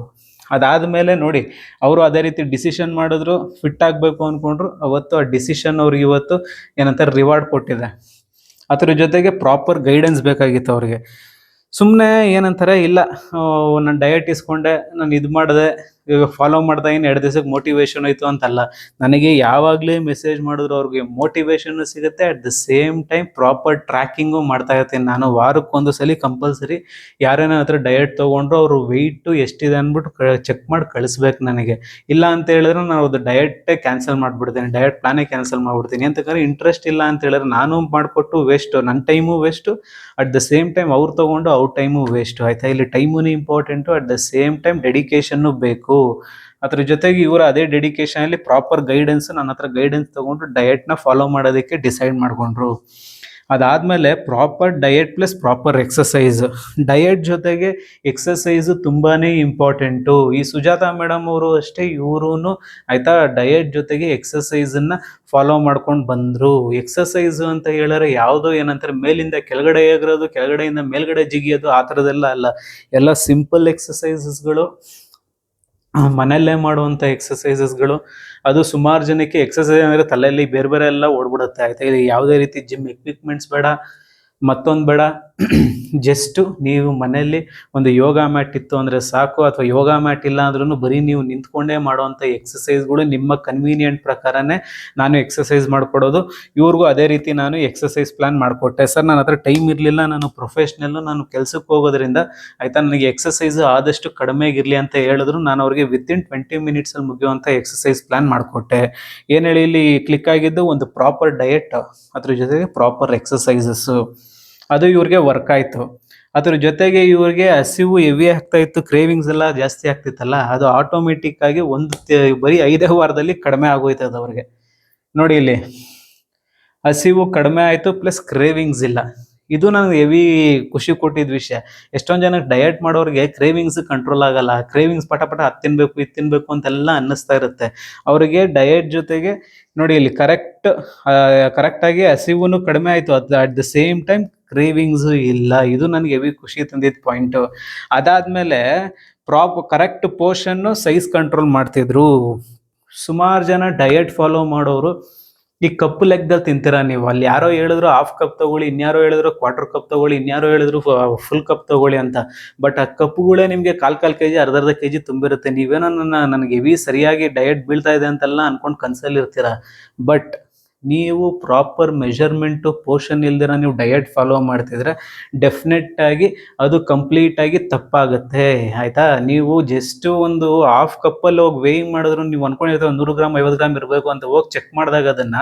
S1: ಅದಾದಮೇಲೆ ನೋಡಿ, ಅವರು ಅದೇ ರೀತಿ ಡಿಸಿಷನ್ ಮಾಡಿದ್ರು ಫಿಟ್ ಆಗಬೇಕು ಅಂದ್ಕೊಂಡ್ರು ಅವತ್ತು ಆ ಡಿಸಿಷನ್ ಅವ್ರಿಗೆ ಇವತ್ತು ಏನಂತಾರೆ ರಿವಾರ್ಡ್ ಕೊಟ್ಟಿದೆ. ಅದ್ರ ಜೊತೆಗೆ ಪ್ರಾಪರ್ ಗೈಡೆನ್ಸ್ ಬೇಕಾಗಿತ್ತು ಅವ್ರಿಗೆ. ಸುಮ್ಮನೆ ಏನಂತಾರೆ, ಇಲ್ಲ ನಾನು ಡಯಟ್ ಇಸ್ಕೊಂಡೆ, ನಾನು ಇದು ಮಾಡಿದೆ ಫಾಲೋ ಮಾಡ್ತಾ ಏನು ಎರಡು ದಿವಸಕ್ಕೆ ಮೋಟಿವೇಶನ್ ಅಂತ ಅಂತಲ್ಲ. ನನಗೆ ಯಾವಾಗಲೇ ಮೆಸೇಜ್ ಮಾಡಿದ್ರು ಅವ್ರಿಗೆ ಮೋಟಿವೇಶನ್ ಸಿಗುತ್ತೆ at the same time proper tracking ಮಾಡ್ತಾ ಇರ್ತೀನಿ. ನಾನು ವಾರಕ್ಕೊಂದು ಸಲ ಕಂಪಲ್ಸರಿ ಯಾರೇನೋ ಹತ್ರ ಡಯಟ್ ತೊಗೊಂಡ್ರು ಅವರು ವೆಯ್ಟು ಎಷ್ಟಿದೆ ಅಂದ್ಬಿಟ್ಟು ಚೆಕ್ ಮಾಡಿ ಕಳಿಸ್ಬೇಕು ನನಗೆ. ಇಲ್ಲ ಅಂತ ಹೇಳಿದ್ರೆ ನಾನು ಅದು ಡಯಟೇ ಕ್ಯಾನ್ಸಲ್ ಮಾಡಿಬಿಡ್ತೀನಿ. ಡಯಟ್ ಪ್ಲಾನೇ ಕ್ಯಾನ್ಸಲ್ ಮಾಡಿಬಿಡ್ತೀನಿ. ಅಂತಂದ್ರೆ ಇಂಟ್ರೆಸ್ಟ್ ಇಲ್ಲ ಅಂತ ಹೇಳಿದ್ರೆ ನಾನು ಮಾಡಿಕೊಟ್ಟು ವೇಸ್ಟು ನನ್ನ time waste at the same time ಅವ್ರು ತೊಗೊಂಡು ಅವ್ರ ಟೈಮು ವೇಸ್ಟು ಆಯಿತಾ? ಇಲ್ಲಿ ಟೈಮೂ important at the same time dedication ಬೇಕು. ಅದ್ರ ಜೊತೆಗೆ ಇವರು ಅದೇ ಡೆಡಿಕೇಶನ್ ಅಲ್ಲಿ ಪ್ರಾಪರ್ ಗೈಡೆನ್ಸ್ ನನ್ನ ಹತ್ರ ಗೈಡೆನ್ಸ್ ತಗೊಂಡು ಡಯಟ್ನ ಫಾಲೋ ಮಾಡೋದಕ್ಕೆ ಡಿಸೈಡ್ ಮಾಡ್ಕೊಂಡ್ರು. ಅದಾದ್ಮೇಲೆ proper diet plus proper exercise diet ಜೊತೆಗೆ ಎಕ್ಸಸೈಸ್ ತುಂಬಾನೇ ಇಂಪಾರ್ಟೆಂಟು ಈ ಸುಜಾತ ಮೇಡಮ್ ಅವರು ಅಷ್ಟೇ ಇವರು ಆಯ್ತಾ ಡಯಟ್ ಜೊತೆಗೆ ಎಕ್ಸಸೈಸನ್ನು ಫಾಲೋ ಮಾಡ್ಕೊಂಡು ಬಂದರು. ಎಕ್ಸಸೈಸ್ ಅಂತ ಹೇಳಿದ್ರೆ ಯಾವುದೋ ಏನಂತಾರೆ, ಮೇಲಿಂದ ಕೆಳಗಡೆ ಆಗಿರೋದು ಕೆಳಗಡೆಯಿಂದ ಮೇಲ್ಗಡೆ ಜಿಗಿಯೋದು, ಆ ಥರದೆಲ್ಲ ಅಲ್ಲ. ಎಲ್ಲ ಸಿಂಪಲ್ ಎಕ್ಸಸೈಸಸ್ಗಳು ಮನೆಯಲ್ಲೇ ಮಾಡುವಂಥ ಎಕ್ಸಸೈಸಸ್ಗಳು ಅದು ಸುಮಾರು ಜನಕ್ಕೆ ಎಕ್ಸಸೈಸ್ ಅಂದರೆ ತಲೆಯಲ್ಲಿ ಬೇರೆ ಬೇರೆ ಎಲ್ಲ ಓಡ್ಬಿಡುತ್ತೆ. ಆಯ್ತಾ? ಇದು ಯಾವುದೇ ರೀತಿ ಜಿಮ್ ಎಕ್ವಿಪ್ಮೆಂಟ್ಸ್ ಬೇಡ. ಮತ್ತೊಂದು ಬೇಡ. ಜಸ್ಟು ನೀವು ಮನೆಯಲ್ಲಿ ಒಂದು ಯೋಗ ಮ್ಯಾಟ್ ಇತ್ತು ಅಂದರೆ ಸಾಕು, ಅಥವಾ ಯೋಗ ಮ್ಯಾಟ್ ಇಲ್ಲ ಅಂದ್ರೂ ಬರೀ ನೀವು ನಿಂತ್ಕೊಂಡೇ ಮಾಡುವಂಥ ಎಕ್ಸಸೈಸ್ಗಳು ನಿಮ್ಮ ಕನ್ವೀನಿಯೆಂಟ್ ಪ್ರಕಾರನೇ ನಾನು ಎಕ್ಸಸೈಸ್ ಮಾಡಿಕೊಡೋದು. ಇವ್ರಿಗೂ ಅದೇ ರೀತಿ ನಾನು ಎಕ್ಸಸೈಸ್ ಪ್ಲ್ಯಾನ್ ಮಾಡಿಕೊಟ್ಟೆ. ಸರ್ ನನ್ನ ಹತ್ರ ಟೈಮ್ ಇರಲಿಲ್ಲ, ನಾನು ಪ್ರೊಫೆಷ್ನಲ್ಲು ನಾನು ಕೆಲಸಕ್ಕೆ ಹೋಗೋದ್ರಿಂದ ಆಯಿತಾ, ನನಗೆ ಎಕ್ಸಸೈಸ್ ಆದಷ್ಟು ಕಡಿಮೆ ಇರಲಿ ಅಂತ ಹೇಳಿದ್ರು. ನಾನು ಅವ್ರಿಗೆ ವಿತಿನ್ ಟ್ವೆಂಟಿ ಮಿನಿಟ್ಸಲ್ಲಿ ಮುಗಿಯುವಂಥ ಎಕ್ಸಸೈಸ್ ಪ್ಲ್ಯಾನ್ ಮಾಡಿಕೊಟ್ಟೆ. ಏನು ಹೇಳಿ, ಇಲ್ಲಿ ಕ್ಲಿಕ್ ಆಗಿದ್ದು ಒಂದು ಪ್ರಾಪರ್ ಡಯಟ್ ಅದ್ರ ಜೊತೆಗೆ ಪ್ರಾಪರ್ ಎಕ್ಸಸೈಸಸ್ಸು ಅದು ಇವ್ರಿಗೆ ವರ್ಕ್ ಆಯಿತು. ಅದ್ರ ಜೊತೆಗೆ ಇವ್ರಿಗೆ ಹಸಿವು ಹೆವಿ ಆಗ್ತಾ ಇತ್ತು ಕ್ರೇವಿಂಗ್ಸ್ ಎಲ್ಲ ಜಾಸ್ತಿ ಆಗ್ತಿತ್ತಲ್ಲ, ಅದು ಆಟೋಮೆಟಿಕ್ ಆಗಿ ಒಂದು ಬರೀ ಐದೇ ವಾರದಲ್ಲಿ ಕಡಿಮೆ ಅದು ಅವ್ರಿಗೆ ನೋಡಿ ಇಲ್ಲಿ, ಹಸಿವು ಕಡಿಮೆ ಆಯಿತು ಪ್ಲಸ್ ಕ್ರೇವಿಂಗ್ಸ್ ಇಲ್ಲ. ಇದು ನನಗೆ ಹೆವಿ ಖುಷಿ ಕೊಟ್ಟಿದ್ದ ವಿಷಯ. ಎಷ್ಟೊಂದು ಜನಕ್ಕೆ ಡಯಟ್ ಮಾಡೋರಿಗೆ ಕ್ರೇವಿಂಗ್ಸ್ ಕಂಟ್ರೋಲ್ ಆಗಲ್ಲ. ಕ್ರೇವಿಂಗ್ಸ್ ಪಟ ಪಟ ಅದು ತಿನ್ಬೇಕು, ಇದು ತಿನ್ಬೇಕು ಅಂತೆಲ್ಲ ಅನ್ನಿಸ್ತಾ ಇರುತ್ತೆ. ಅವರಿಗೆ ಡಯಟ್ ಜೊತೆಗೆ ನೋಡಿ ಇಲ್ಲಿ ಕರೆಕ್ಟ್ ಕರೆಕ್ಟಾಗಿ ಹಸಿವು ಕಡಿಮೆ ಆಯಿತು. ಅದು at the same time cravings ಇಲ್ಲ. ಇದು ನನಗೆ ಹೆವಿ ಖುಷಿ ತಂದಿದ್ದ ಪಾಯಿಂಟು ಅದಾದಮೇಲೆ prop correct portion size control ಮಾಡ್ತಿದ್ರು. ಸುಮಾರು ಜನ ಡಯಟ್ ಫಾಲೋ ಮಾಡೋರು ಈ ಕಪ್ ಲೆಕ್ಕದಲ್ಲಿ ತಿಂತೀರಾ ನೀವು? ಅಲ್ಲಿ ಯಾರೋ ಹೇಳಿದ್ರು ಹಾಫ್ ಕಪ್ ತಗೊಳ್ಳಿ, ಇನ್ಯಾರೋ ಹೇಳಿದ್ರು ಕ್ವಾರ್ಟರ್ ಕಪ್ ತಗೊಳ್ಳಿ, ಇನ್ಯಾರೋ ಹೇಳಿದ್ರು ಫುಲ್ ಕಪ್ ತಗೊಳ್ಳಿ ಅಂತ. ಬಟ್ ಆ ಕಪ್ಗಳೇ ನಿಮಗೆ ಕಾಲ್ ಕಾಲ್ ಕೆ ಜಿ ಅರ್ಧ ಅರ್ಧ ಕೆ ಜಿ ತುಂಬಿರುತ್ತೆ. ನೀವೇನೋ ನನ್ನ ನನಗೆ ಹೆವಿ ಸರಿಯಾಗಿ ಡಯಟ್ ಬೀಳ್ತಾ ಇದೆ ಅಂತೆಲ್ಲ ಅನ್ಕೊಂಡು ಕನ್ಸಲ್ಲಿ ಇರ್ತೀರಾ ಬಟ್ ನೀವು ಪ್ರಾಪರ್ ಮೆಷರ್ಮೆಂಟು ಪೋರ್ಷನ್ ಇಲ್ದಿರ ನೀವು ಡಯಟ್ ಫಾಲೋ ಮಾಡ್ತಿದ್ರೆ ಡೆಫಿನೆಟ್ ಆಗಿ ಅದು ಕಂಪ್ಲೀಟ್ ಆಗಿ ತಪ್ಪಾಗುತ್ತೆ. ಆಯಿತಾ? ನೀವು ಜಸ್ಟ್ ಒಂದು ಹಾಫ್ ಕಪ್ಪಲ್ಲಿ ಹೋಗಿ ವೇಯಿಂಗ್ ಮಾಡಿದ್ರು ನೀವು ಅನ್ಕೊಂಡಿರ್ತೀವಿ ನೂರು ಗ್ರಾಮ್ ಐವತ್ತು ಗ್ರಾಮ್ ಇರಬೇಕು ಅಂತ ಹೋಗಿ ಚೆಕ್ ಮಾಡಿದಾಗ ಅದನ್ನ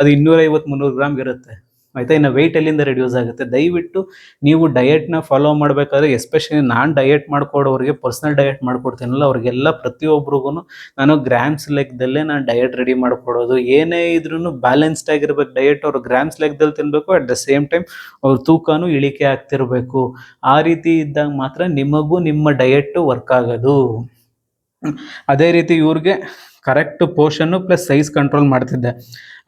S1: ಅದು ಇನ್ನೂರೈವತ್ತು ಮುನ್ನೂರು ಗ್ರಾಮ್ ಇರುತ್ತೆ. ಆಯ್ತಾ? ಇನ್ನು ವೆಯ್ಟ್ ಎಲ್ಲಿಂದ ರೆಡ್ಯೂಸ್ ಆಗುತ್ತೆ. ದಯವಿಟ್ಟು ನೀವು ಡಯೆಟ್ನ ಫಾಲೋ ಮಾಡಬೇಕಾದ್ರೆ ಎಸ್ಪೆಷಲಿ ನಾನು ಡಯೆಟ್ ಮಾಡ್ಕೊಡೋರಿಗೆ ಪರ್ಸ್ನಲ್ ಡಯೆಟ್ ಮಾಡ್ಕೊಡ್ತೀನಲ್ಲ, ಅವ್ರಿಗೆಲ್ಲ ಪ್ರತಿಯೊಬ್ಬರಿಗೂ ನಾನು ಗ್ರಾಮ್ಸ್ ಲೆಕ್ಕದಲ್ಲೇ ನಾನು ಡಯೆಟ್ ರೆಡಿ ಮಾಡ್ಕೊಡೋದು. ಏನೇ ಇದ್ರೂ ಬ್ಯಾಲೆನ್ಸ್ಡ್ ಆಗಿರ್ಬೇಕು. ಡಯಟ್ ಅವರು ಗ್ರಾಮ್ಸ್ ಲೆಕ್ಕದಲ್ಲಿ ತಿನ್ನಬೇಕು ಅಟ್ ದ ಸೇಮ್ ಟೈಮ್ ಅವ್ರ ತೂಕನೂ ಇಳಿಕೆ ಆಗ್ತಿರಬೇಕು. ಆ ರೀತಿ ಇದ್ದಾಗ ಮಾತ್ರ ನಿಮಗೂ ನಿಮ್ಮ ಡಯೆಟ್ ವರ್ಕ್ ಆಗೋದು. ಅದೇ ರೀತಿ ಇವ್ರಿಗೆ correct portion plus size control ಮಾಡ್ತಿದ್ದೆ.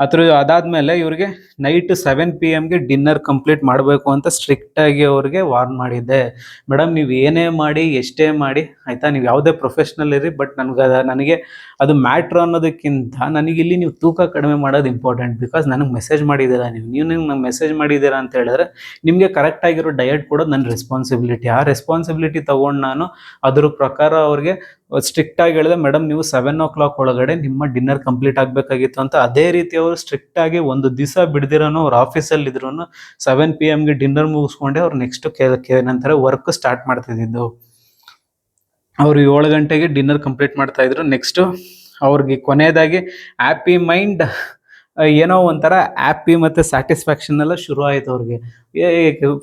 S1: ಅದ್ರ ಅದಾದಮೇಲೆ ಇವರಿಗೆ ನೈಟ್ ಸೆವೆನ್ ಪಿ ಎಮ್ಗೆ ಡಿನ್ನರ್ ಕಂಪ್ಲೀಟ್ ಮಾಡಬೇಕು ಅಂತ ಸ್ಟ್ರಿಕ್ಟಾಗಿ ಅವ್ರಿಗೆ ವಾರ್ನ್ ಮಾಡಿದ್ದೆ. ಮೇಡಮ್, ನೀವು ಏನೇ ಮಾಡಿ, ಎಷ್ಟೇ ಮಾಡಿ, ಆಯಿತಾ? ನೀವು ಯಾವುದೇ ಪ್ರೊಫೆಷ್ನಲ್ ಇರಿ ಬಟ್ ನನಗೆ ನನಗೆ ಅದು ಮ್ಯಾಟ್ರ್ ಅನ್ನೋದಕ್ಕಿಂತ ನನಗಿಲ್ಲಿ ನೀವು ತೂಕ ಕಡಿಮೆ ಮಾಡೋದು ಇಂಪಾರ್ಟೆಂಟ್ ಬಿಕಾಸ್ ನನಗೆ ಮೆಸೇಜ್ ಮಾಡಿದ್ದೀರಾ ನೀವು? ನೀವು ನಂಗೆ ಮೆಸೇಜ್ ಮಾಡಿದ್ದೀರಾ ಅಂತ ಹೇಳಿದ್ರೆ ನಿಮಗೆ ಕರೆಕ್ಟ್ ಆಗಿರೋ ಡಯಟ್ ಕೊಡೋದು ನನ್ನ ರೆಸ್ಪಾನ್ಸಿಬಿಲಿಟಿ ಆ ರೆಸ್ಪಾನ್ಸಿಬಿಲಿಟಿ ತೊಗೊಂಡು ನಾನು ಅದ್ರ ಪ್ರಕಾರ ಅವ್ರಿಗೆ ಸ್ಟ್ರಿಕ್ಟ್ ಆಗಿ ಹೇಳಿದೆ ಮೇಡಮ್ ನೀವು ಸೆವೆನ್ ಓ ಕ್ಲಾಕ್ ಒಳಗಡೆ ನಿಮ್ಮ ಡಿನ್ನರ್ ಕಂಪ್ಲೀಟ್ ಆಗಬೇಕಾಗಿತ್ತು ಅಂತ ಅದೇ ರೀತಿ ಅವರು ಸ್ಟ್ರಿಕ್ಟ್ ಆಗಿ ಒಂದು ದಿವಸ ಬಿಡ್ದಿರೋನು, ಅವ್ರ ಆಫೀಸಲ್ಲಿ ಇದ್ರು ಸೆವೆನ್ ಪಿ ಎಮ್ಗೆ ಡಿನ್ನರ್ ಮುಗಿಸ್ಕೊಂಡೆ ಅವ್ರು ನೆಕ್ಸ್ಟ್ ಏನಂತಾರೆ ವರ್ಕ್ ಸ್ಟಾರ್ಟ್ ಮಾಡ್ತಿದ್ದು ಅವರು ಏಳು ಗಂಟೆಗೆ ಡಿನ್ನರ್ ಕಂಪ್ಲೀಟ್ ಮಾಡ್ತಾ ಇದ್ರು. ನೆಕ್ಸ್ಟು ಅವ್ರಿಗೆ ಕೊನೆಯದಾಗಿ ಹ್ಯಾಪಿ ಮೈಂಡ್ ಏನೋ ಒಂಥರ ಹ್ಯಾಪಿ ಮತ್ತು ಸ್ಯಾಟಿಸ್ಫ್ಯಾಕ್ಷನ್ ಎಲ್ಲ ಶುರು ಆಯಿತು ಅವ್ರಿಗೆ.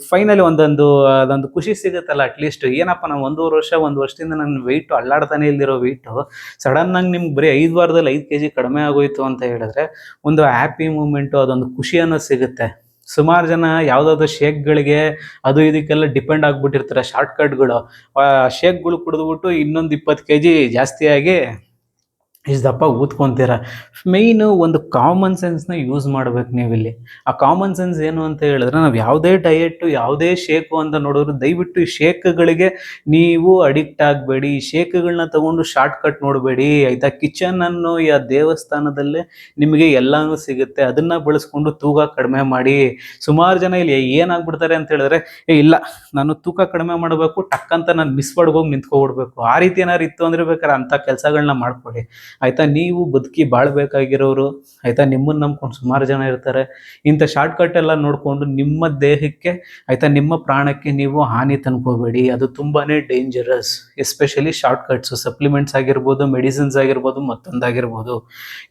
S1: ಫೈನಲಿ ಒಂದೊಂದು, ಅದೊಂದು ಖುಷಿ ಸಿಗುತ್ತಲ್ಲ ಅಟ್ಲೀಸ್ಟ್ ಏನಪ್ಪ ನಾನು ಒಂದೂವರೆ ವರ್ಷ, ಒಂದು ವರ್ಷದಿಂದ ನನ್ನ ವೆಯ್ಟು ಅಲ್ಲಾಡ್ತಾನೆ ಇಲ್ದಿರೋ ವೆಯ್ಟು ಸಡನ್ನಾಗಿ ನಿಮ್ಗೆ ಬರೀ ಐದು ವಾರದಲ್ಲಿ ಐದು ಕೆ ಜಿ ಕಡಿಮೆ ಆಗೋಯ್ತು ಅಂತ ಹೇಳಿದ್ರೆ ಒಂದು ಹ್ಯಾಪಿ ಮೂಮೆಂಟು ಅದೊಂದು ಖುಷಿ ಅನ್ನೋದು ಸಿಗುತ್ತೆ. ಸುಮಾರು ಜನ ಯಾವುದಾದ್ರು ಶೇಕ್ಗಳಿಗೆ ಅದು ಇದಕ್ಕೆಲ್ಲ ಡಿಪೆಂಡ್ ಆಗಿಬಿಟ್ಟಿರ್ತಾರೆ ಶಾರ್ಟ್ಕಟ್ಗಳು ಆ, ಶೇಕ್ಗಳು ಕುಡಿದ್ಬಿಟ್ಟು ಇನ್ನೊಂದು ಇಪ್ಪತ್ತು ಕೆ ಜಿ ಜಾಸ್ತಿಯಾಗಿ ಇಷ್ಟು ದಪ್ಪ ಊದ್ಕೊಂತೀರ? ಮೇಯ್ನು ಒಂದು ಕಾಮನ್ ಸೆನ್ಸ್ನ ಯೂಸ್ ಮಾಡ್ಬೇಕು ನೀವಿಲ್ಲಿ. ಆ ಕಾಮನ್ ಸೆನ್ಸ್ ಏನು ಅಂತ ಹೇಳಿದ್ರೆ ನಾವು ಯಾವುದೇ ಡಯೆಟ್ಟು ಯಾವುದೇ ಶೇಕು ಅಂತ ನೋಡಿದ್ರು ದಯವಿಟ್ಟು ಈ ಶೇಕ್ಗಳಿಗೆ ನೀವು ಅಡಿಕ್ಟ್ ಆಗಬೇಡಿ, ಈ ಶೇಕ್ಗಳನ್ನ ತಗೊಂಡು ಶಾರ್ಟ್ ಕಟ್ ನೋಡಬೇಡಿ. ಆಯಿತಾ? ಕಿಚನ್ ಅನ್ನು ಯಾ ದೇವಸ್ಥಾನದಲ್ಲೇ ನಿಮಗೆ ಎಲ್ಲನೂ ಸಿಗುತ್ತೆ. ಅದನ್ನ ಬಳಸ್ಕೊಂಡು ತೂಕ ಕಡಿಮೆ ಮಾಡಿ. ಸುಮಾರು ಜನ ಇಲ್ಲಿ ಏನಾಗ್ಬಿಡ್ತಾರೆ ಅಂತ ಹೇಳಿದ್ರೆ, ಏ, ಇಲ್ಲ, ನಾನು ತೂಕ ಕಡಿಮೆ ಮಾಡಬೇಕು, ಟಕ್ಕಂತ ನಾನು ಮಿಸ್ ಮಾಡ್ಕೋಗಿ ನಿಂತ್ಕೊಬಿಡ್ಬೇಕು. ಆ ರೀತಿ ಏನಾದ್ರು ಇತ್ತು ಅಂದ್ರೆ ಬೇಕಾದ್ರೆ ಅಂಥ ಕೆಲಸಗಳನ್ನ ಮಾಡ್ಕೊಳ್ಳಿ ಆಯ್ತಾ, ನೀವು ಬದುಕಿ ಬಾಳ್ಬೇಕಾಗಿರೋರು, ಆಯ್ತಾ, ನಿಮ್ಮನ್ನ ನಂಬ್ಕೊಂಡು ಸುಮಾರು ಜನ ಇರ್ತಾರೆ. ಇಂಥ ಶಾರ್ಟ್ ಕಟ್ ಎಲ್ಲ ನೋಡಿಕೊಂಡು ನಿಮ್ಮ ದೇಹಕ್ಕೆ, ಆಯ್ತಾ, ನಿಮ್ಮ ಪ್ರಾಣಕ್ಕೆ ನೀವು ಹಾನಿ ತಂದ್ಕೋಬೇಡಿ ಅದು ತುಂಬಾನೇ dangerous especially short cuts supplements ಆಗಿರ್ಬೋದು ಮೆಡಿಸಿನ್ಸ್ ಆಗಿರ್ಬೋದು, ಮತ್ತೊಂದಾಗಿರ್ಬೋದು.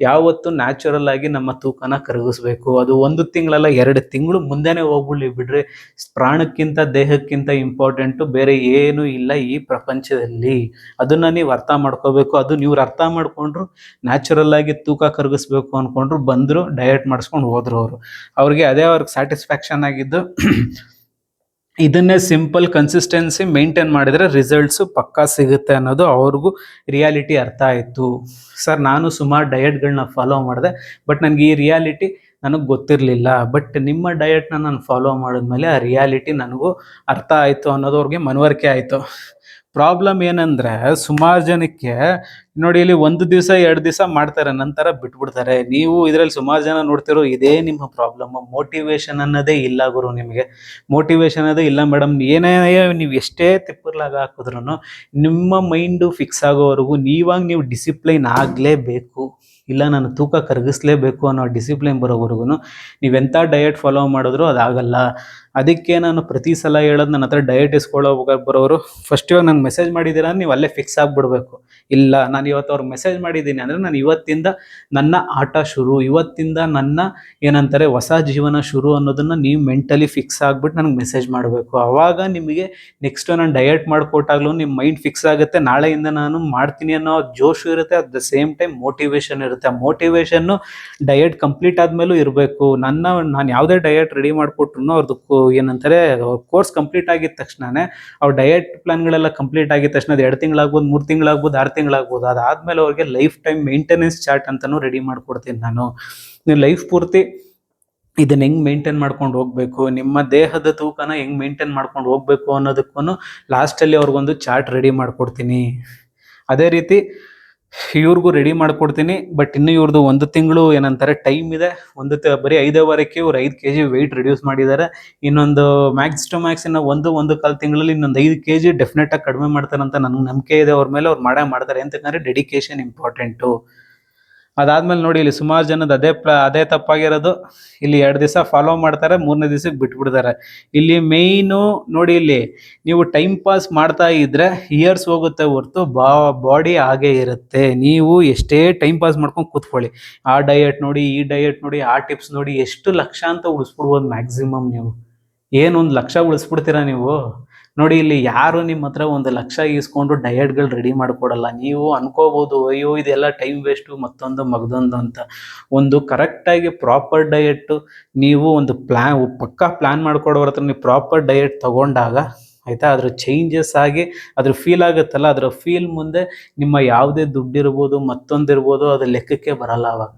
S1: ಯಾವತ್ತು ನ್ಯಾಚುರಲ್ ಆಗಿ ನಮ್ಮ ತೂಕನ ಕರಗಿಸ್ಬೇಕು. ಅದು ಒಂದು ತಿಂಗಳಲ್ಲ, ಎರಡು ತಿಂಗಳು ಮುಂದೆನೆ ಹೋಗ್ಬಿಡ್ಲಿ ಬಿಡ್ರಿ. ಪ್ರಾಣಕ್ಕಿಂತ ದೇಹಕ್ಕಿಂತ ಇಂಪಾರ್ಟೆಂಟು ಬೇರೆ ಏನು ಇಲ್ಲ ಈ ಪ್ರಪಂಚದಲ್ಲಿ. ಅದನ್ನ ನೀವು ಅರ್ಥ ಮಾಡ್ಕೋಬೇಕು. ಅದು ನೀವು ಅರ್ಥ ಮಾಡ್ಕೊಂಡ್ರು ನ್ಯಾಚುರಲ್ ಆಗಿ ತೂಕ ಕರಗಿಸ್ಬೇಕು ಅನ್ಕೊಂಡ್ರು ಬಂದ್ರು ಡಯಟ್ ಮಾಡಿಸ್ಕೊಂಡು ಹೋದ್ರು ಅವರು. ಅವ್ರಿಗೆ ಅದೇ ಅವ್ರಿಗೆ ಸ್ಯಾಟಿಸ್ಫ್ಯಾಕ್ಷನ್ ಆಗಿದ್ದು, ಇದನ್ನೇ ಸಿಂಪಲ್ ಕನ್ಸಿಸ್ಟೆನ್ಸಿ ಮೇಂಟೈನ್ ಮಾಡಿದರೆ ರಿಸಲ್ಟ್ಸು ಪಕ್ಕಾ ಸಿಗುತ್ತೆ ಅನ್ನೋದು ಅವ್ರಿಗೂ ರಿಯಾಲಿಟಿ ಅರ್ಥ ಆಯಿತು. ಸರ್, ನಾನು ಸುಮಾರು ಡಯಟ್ಗಳನ್ನ ಫಾಲೋ ಮಾಡಿದೆ ಬಟ್ ನನಗೆ ಈ ರಿಯಾಲಿಟಿ ನನಗೆ ಗೊತ್ತಿರಲಿಲ್ಲ ಬಟ್ ನಿಮ್ಮ ಡಯಟ್ನ ನಾನು ಫಾಲೋ ಮಾಡಿದ್ಮೇಲೆ ಆ ರಿಯಾಲಿಟಿ ನನಗೂ ಅರ್ಥ ಆಯಿತು ಅನ್ನೋದು ಅವ್ರಿಗೆ ಮನವರಿಕೆ ಆಯಿತು. ಪ್ರಾಬ್ಲಮ್ ಏನಂದ್ರೆ ಸುಮಾರು ಜನಕ್ಕೆ ನೋಡಿ ಇಲ್ಲಿ ಒಂದು ದಿವಸ, ಎರಡು ದಿವಸ ಮಾಡ್ತಾರೆ, ನಂತರ ಬಿಟ್ಬಿಡ್ತಾರೆ. ನೀವು ಇದರಲ್ಲಿ ಸುಮಾರು ಜನ ನೋಡ್ತಿರೋ ಇದೇ ನಿಮ್ಮ ಪ್ರಾಬ್ಲಮ್ ಮೋಟಿವೇಶನ್ ಅನ್ನೋದೇ ಇಲ್ಲ ಗುರು ನಿಮಗೆ. ಮೋಟಿವೇಶನ್ ಅದೇ ಇಲ್ಲ ಮೇಡಮ್ ಏನೇ ನೀವು ಎಷ್ಟೇ ತಿಪ್ಪರ್ಲಾಗ ಹಾಕಿದ್ರು ನಿಮ್ಮ ಮೈಂಡು ಫಿಕ್ಸ್ ಆಗೋವರೆಗೂ ನೀವಾಗ ನೀವು ಡಿಸಿಪ್ಲೈನ್ ಆಗಲೇಬೇಕು. ಇಲ್ಲ ನಾನು ತೂಕ ಕರಗಿಸ್ಲೇಬೇಕು ಅನ್ನೋ ಡಿಸಿಪ್ಲಿನ್ ಬರೋವರೆಗೂ ನೀವೆಂಥ ಡಯಟ್ ಫಾಲೋ ಮಾಡಿದ್ರೂ ಅದಾಗಲ್ಲ. ಅದಕ್ಕೆ ನಾನು ಪ್ರತಿ ಸಲ ಹೇಳೋದು ನನ್ನ ಹತ್ರ ಡಯಟ್ ಇಸ್ಕೊಳ್ಳೋ ಬರೋರು ಫಸ್ಟ್ ಇವಾಗ ನಂಗೆ ಮೆಸೇಜ್ ಮಾಡಿದ್ದೀರಾ ನೀವು ಅಲ್ಲೇ ಫಿಕ್ಸ್ ಆಗಿಬಿಡ್ಬೇಕು. ಇಲ್ಲ, ನಾನು ಇವತ್ತು ಅವ್ರಿಗೆ ಮೆಸೇಜ್ ಮಾಡಿದ್ದೀನಿ ಅಂದರೆ ನಾನು ಇವತ್ತಿಂದ ನನ್ನ ಆಟ ಶುರು, ಇವತ್ತಿಂದ ನನ್ನ ಏನಂತಾರೆ ಹೊಸ ಜೀವನ ಶುರು ಅನ್ನೋದನ್ನು ನೀವು ಮೆಂಟಲಿ ಫಿಕ್ಸ್ ಆಗಿಬಿಟ್ಟು ನನಗೆ ಮೆಸೇಜ್ ಮಾಡಬೇಕು. ಆವಾಗ ನಿಮಗೆ ನೆಕ್ಸ್ಟ್ ನಾನು ಡಯಟ್ ಮಾಡಿಕೊಟ್ಟಾಗ್ಲೂ ನಿಮ್ಮ ಮೈಂಡ್ ಫಿಕ್ಸ್ ಆಗುತ್ತೆ. ನಾಳೆಯಿಂದ ನಾನು ಮಾಡ್ತೀನಿ ಅನ್ನೋ ಜೋಶು ಇರುತ್ತೆ at the same time motivation ಇರುತ್ತೆ. ಆ ಮೋಟಿವೇಶನ್ನು ಡಯಟ್ ಕಂಪ್ಲೀಟ್ ಆದಮೇಲೂ ಇರಬೇಕು. ನನ್ನ, ನಾನು ಯಾವುದೇ ಡಯಟ್ ರೆಡಿ ಮಾಡಿಕೊಟ್ರು ಅವ್ರದ್ದು ಏನಂತಾರೆ ಕೋರ್ಸ್ ಕಂಪ್ಲೀಟ್ ಆಗಿದ ತಕ್ಷಣನೇ ಅವ್ರ ಡಯಟ್ ಪ್ಲಾನ್ಗಳೆಲ್ಲ ಕಂಪ್ಲೀಟ್ ಆಗಿದ ತಕ್ಷಣ ಅದು ಎರಡು ತಿಂಗಳಾಗ್ಬೋದು, ಮೂರು ತಿಂಗಳಾಗ್ಬೋದು, ಆರು ತಿಂಗಳಾಗ್ಬೋದು ಅದಾದಮೇಲೆ ಅವ್ರಿಗೆ ಲೈಫ್ ಟೈಮ್ ಮೇಂಟೆನೆನ್ಸ್ ಚಾರ್ಟ್ ಅಂತಲೂ ರೆಡಿ ಮಾಡ್ಕೊಡ್ತೀನಿ ನಾನು. ನೀವು ಲೈಫ್ ಪೂರ್ತಿ ಇದನ್ನ ಹೆಂಗ್ ಮೇಂಟೈನ್ ಮಾಡ್ಕೊಂಡು ಹೋಗ್ಬೇಕು, ನಿಮ್ಮ ದೇಹದ ತೂಕನ ಹೆಂಗ್ ಮೇಂಟೈನ್ ಮಾಡ್ಕೊಂಡು ಹೋಗ್ಬೇಕು ಅನ್ನೋದಕ್ಕೂ ಲಾಸ್ಟಲ್ಲಿ ಅವ್ರಿಗೊಂದು ಚಾರ್ಟ್ ರೆಡಿ ಮಾಡ್ಕೊಡ್ತೀನಿ. ಅದೇ ರೀತಿ ಇವ್ರಿಗೂ ರೆಡಿ ಮಾಡ್ಕೊಡ್ತೀನಿ ಬಟ್ ಇನ್ನು ಇವ್ರದ್ದು ಒಂದು ತಿಂಗಳು ಏನಂತಾರೆ ಟೈಮ್ ಇದೆ. ಒಂದು ಬರೀ ಐದೇ ವಾರಕ್ಕೆ ಇವ್ರು ಐದು ಕೆ ಜಿ ವೆಯ್ಟ್ ರಿಡ್ಯೂಸ್ ಮಾಡಿದ್ದಾರೆ. ಇನ್ನೊಂದು ಮ್ಯಾಕ್ಸ್ ಟು ಮ್ಯಾಕ್ಸ್ ಇನ್ನು ಒಂದು ಒಂದು ಕಾಲು ತಿಂಗಳಲ್ಲಿ ಇನ್ನೊಂದು ಐದು ಕೆ ಜಿ ಡೆಫಿನೆಟ್ ಆಗಿ ಕಡಿಮೆ ಮಾಡ್ತಾರಂತ ನನಗೆ ನಂಬಿಕೆ ಇದೆ. ಅವ್ರ ಮೇಲೆ ಅವ್ರು ಮಾಡೇ ಮಾಡ್ತಾರೆ. ಅಂತಂದ್ರೆ ಡೆಡಿಕೇಶನ್ ಇಂಪಾರ್ಟೆಂಟು ಅದಾದ್ಮೇಲೆ ನೋಡಿ, ಇಲ್ಲಿ ಸುಮಾರು ಜನದ ಅದೇ ಅದೇ ತಪ್ಪಾಗಿರೋದು. ಇಲ್ಲಿ ಎರಡು ದಿವಸ ಫಾಲೋ ಮಾಡ್ತಾರೆ, ಮೂರನೇ ದಿವಸಕ್ಕೆ ಬಿಟ್ಬಿಡ್ತಾರೆ. ಇಲ್ಲಿ ಮೇಯ್ನು ನೋಡಿ, ಇಲ್ಲಿ ನೀವು ಟೈಮ್ ಪಾಸ್ ಮಾಡ್ತಾ ಇದ್ರೆ ಇಯರ್ಸ್ ಹೋಗುತ್ತೆ ಹೊರತು ಬಾ ಬಾಡಿ ಹಾಗೆ ಇರುತ್ತೆ. ನೀವು ಎಷ್ಟೇ ಟೈಮ್ ಪಾಸ್ ಮಾಡ್ಕೊಂಡು ಕೂತ್ಕೊಳ್ಳಿ. ಆ ಡಯಟ್ ನೋಡಿ, ಈ ಡಯಟ್ ನೋಡಿ, ಆ ಟಿಪ್ಸ್ ನೋಡಿ, ಎಷ್ಟು ಲಕ್ಷ ಅಂತ ಉಳಿಸ್ಬಿಡ್ಬೋದು ಮ್ಯಾಕ್ಸಿಮಮ್ ನೀವು. ಏನೊಂದು ಲಕ್ಷ ಉಳಿಸ್ಬಿಡ್ತೀರಾ ನೀವು? ನೋಡಿ ಇಲ್ಲಿ ಯಾರು ನಿಮ್ಮ ಹತ್ರ ಒಂದು ಲಕ್ಷ ಈಸ್ಕೊಂಡು ಡಯಟ್ಗಳು ರೆಡಿ ಮಾಡ್ಕೊಡಲ್ಲ? ನೀವು ಅನ್ಕೋಬಹುದು ಅಯ್ಯೋ, ಇದೆಲ್ಲ ಟೈಮ್ ವೇಸ್ಟು ಮತ್ತೊಂದು ಮಗದೊಂದು ಅಂತ. ಒಂದು ಕರೆಕ್ಟಾಗಿ ಪ್ರಾಪರ್ ಡಯಟ್ ನೀವು ಒಂದು ಪ್ಲಾನ್ ಪಕ್ಕಾ ಪ್ಲಾನ್ ಮಾಡ್ಕೊಡೋ ಹತ್ರ ನೀವು ಪ್ರಾಪರ್ ಡಯಟ್ ತಗೊಂಡಾಗ ಆಯ್ತಾ, ಅದ್ರ ಚೇಂಜಸ್ ಆಗಿ ಅದ್ರ ಫೀಲ್ ಆಗುತ್ತಲ್ಲ, ಅದ್ರ ಫೀಲ್ ಮುಂದೆ ನಿಮ್ಮ ಯಾವುದೇ ದುಡ್ಡಿರ್ಬೋದು, ಮತ್ತೊಂದಿರ್ಬೋದು ಅದು ಲೆಕ್ಕಕ್ಕೆ ಬರಲ್ಲ ಅವಾಗ.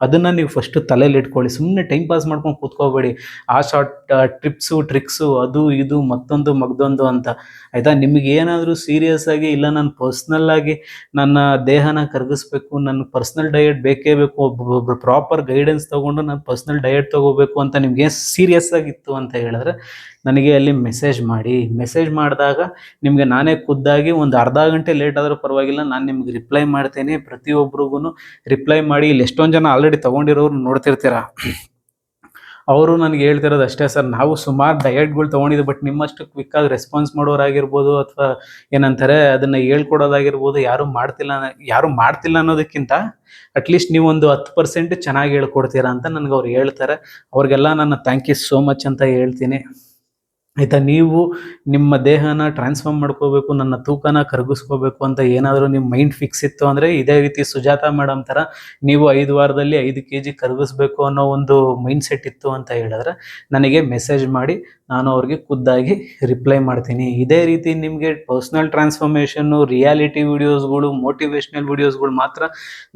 S1: ಅದನ್ನ ನೀವು ಫಸ್ಟ್ ತಲೆಯಲ್ಲಿ ಇಟ್ಕೊಳ್ಳಿ. ಸುಮ್ಮನೆ ಟೈಮ್ ಪಾಸ್ ಮಾಡ್ಕೊಂಡು ಕೂತ್ಕೋಬೇಡಿ. ಆ ಶಾರ್ಟ್ ಟ್ರಿಪ್ಸು ಟ್ರಿಕ್ಸು ಅದು ಇದು ಮತ್ತೊಂದು, ಮಗ್ದೊಂದು ಅಂತ. ಆಯ್ತಾ? ನಿಮಗೆ ಏನಾದರೂ ಸೀರಿಯಸ್ ಆಗಿ ಇಲ್ಲ ನಾನು ಪರ್ಸ್ನಲ್ ಆಗಿ ನನ್ನ ದೇಹನ ಕರಗಿಸ್ಬೇಕು ನನ್ನ ಪರ್ಸ್ನಲ್ ಡಯಟ್ ಬೇಕೇ ಬೇಕು ಒಬ್ಬೊಬ್ಬರು ಪ್ರಾಪರ್ ಗೈಡೆನ್ಸ್ ತಗೊಂಡು ನಾನು ಪರ್ಸ್ನಲ್ ಡಯಟ್ ತಗೋಬೇಕು ಅಂತ ನಿಮಗೆ ಸೀರಿಯಸ್ ಆಗಿತ್ತು ಅಂತ ಹೇಳಿದ್ರೆ ನನಗೆ ಅಲ್ಲಿ ಮೆಸೇಜ್ ಮಾಡಿ. ಮೆಸೇಜ್ ಮಾಡಿದಾಗ ನಿಮಗೆ ನಾನೇ ಖುದ್ದಾಗಿ ಒಂದು ಅರ್ಧ ಗಂಟೆ ಲೇಟ್ ಆದರೂ ಪರವಾಗಿಲ್ಲ, ನಾನು ನಿಮ್ಗೆ ರಿಪ್ಲೈ ಮಾಡ್ತೇನೆ. ಪ್ರತಿಯೊಬ್ಬರಿಗೂ ರಿಪ್ಲೈ ಮಾಡಿ. ಇಲ್ಲಿ ಎಷ್ಟೊಂದು ಜನ ಆಲ್ರೆಡಿ ತೊಗೊಂಡಿರೋರು ನೋಡ್ತಿರ್ತೀರ? ಅವರು ನನಗೆ ಹೇಳ್ತಿರೋದು ಅಷ್ಟೇ ಸರ್. ನಾವು ಸುಮಾರು ಡಯಟ್ಗಳು ತೊಗೊಂಡಿದ್ದು ಬಟ್ ನಿಮ್ಮಷ್ಟು ಕ್ವಿಕ್ಕಾಗಿ ರೆಸ್ಪಾನ್ಸ್ ಮಾಡೋರಾಗಿರ್ಬೋದು ಅಥವಾ ಏನಂತಾರೆ, ಅದನ್ನು ಹೇಳ್ಕೊಡೋದಾಗಿರ್ಬೋದು, ಯಾರು ಮಾಡ್ತಿಲ್ಲ ಯಾರೂ ಮಾಡ್ತಿಲ್ಲ ಅನ್ನೋದಕ್ಕಿಂತ ಅಟ್ಲೀಸ್ಟ್ ನೀವೊಂದು ಹತ್ತು ಪರ್ಸೆಂಟ್ ಚೆನ್ನಾಗಿ ಹೇಳ್ಕೊಡ್ತೀರಾ ಅಂತ ನನಗೆ ಅವ್ರು ಹೇಳ್ತಾರೆ. ಅವ್ರಿಗೆಲ್ಲ ನಾನು ಥ್ಯಾಂಕ್ ಯು ಸೋ ಮಚ್ ಅಂತ ಹೇಳ್ತೀನಿ. ಆಯಿತಾ, ನೀವು ನಿಮ್ಮ ದೇಹನ ಟ್ರಾನ್ಸ್ಫಾರ್ಮ್ ಮಾಡ್ಕೋಬೇಕು, ನನ್ನ ತೂಕನ ಕರಗಿಸ್ಕೋಬೇಕು ಅಂತ ಏನಾದರೂ ನಿಮ್ಮ ಮೈಂಡ್ ಫಿಕ್ಸ್ ಇತ್ತು ಅಂದರೆ ಇದೇ ರೀತಿ ಸುಜಾತ ಮೇಡಮ್ ಥರ ನೀವು ಐದು ವಾರದಲ್ಲಿ ಐದು ಕೆ ಜಿ ಕರಗಿಸ್ಬೇಕು ಅನ್ನೋ ಒಂದು ಮೈಂಡ್ ಸೆಟ್ ಇತ್ತು ಅಂತ ಹೇಳಿದ್ರೆ ನನಗೆ ಮೆಸೇಜ್ ಮಾಡಿ, ನಾನು ಅವ್ರಿಗೆ ಖುದ್ದಾಗಿ ರಿಪ್ಲೈ ಮಾಡ್ತೀನಿ. ಇದೇ ರೀತಿ ನಿಮಗೆ ಪರ್ಸ್ನಲ್ ಟ್ರಾನ್ಸ್ಫಾರ್ಮೇಷನ್ನು ರಿಯಾಲಿಟಿ ವೀಡಿಯೋಸ್ಗಳು ಮೋಟಿವೇಶ್ನಲ್ ವೀಡಿಯೋಸ್ಗಳು ಮಾತ್ರ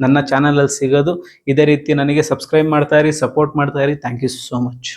S1: ನನ್ನ ಚಾನಲಲ್ಲಿ ಸಿಗೋದು. ಇದೇ ರೀತಿ ನನಗೆ ಸಬ್ಸ್ಕ್ರೈಬ್ ಮಾಡ್ತಾ ಇರಿ ಸಪೋರ್ಟ್ ಮಾಡ್ತಾ ಇರಿ. Thank you so much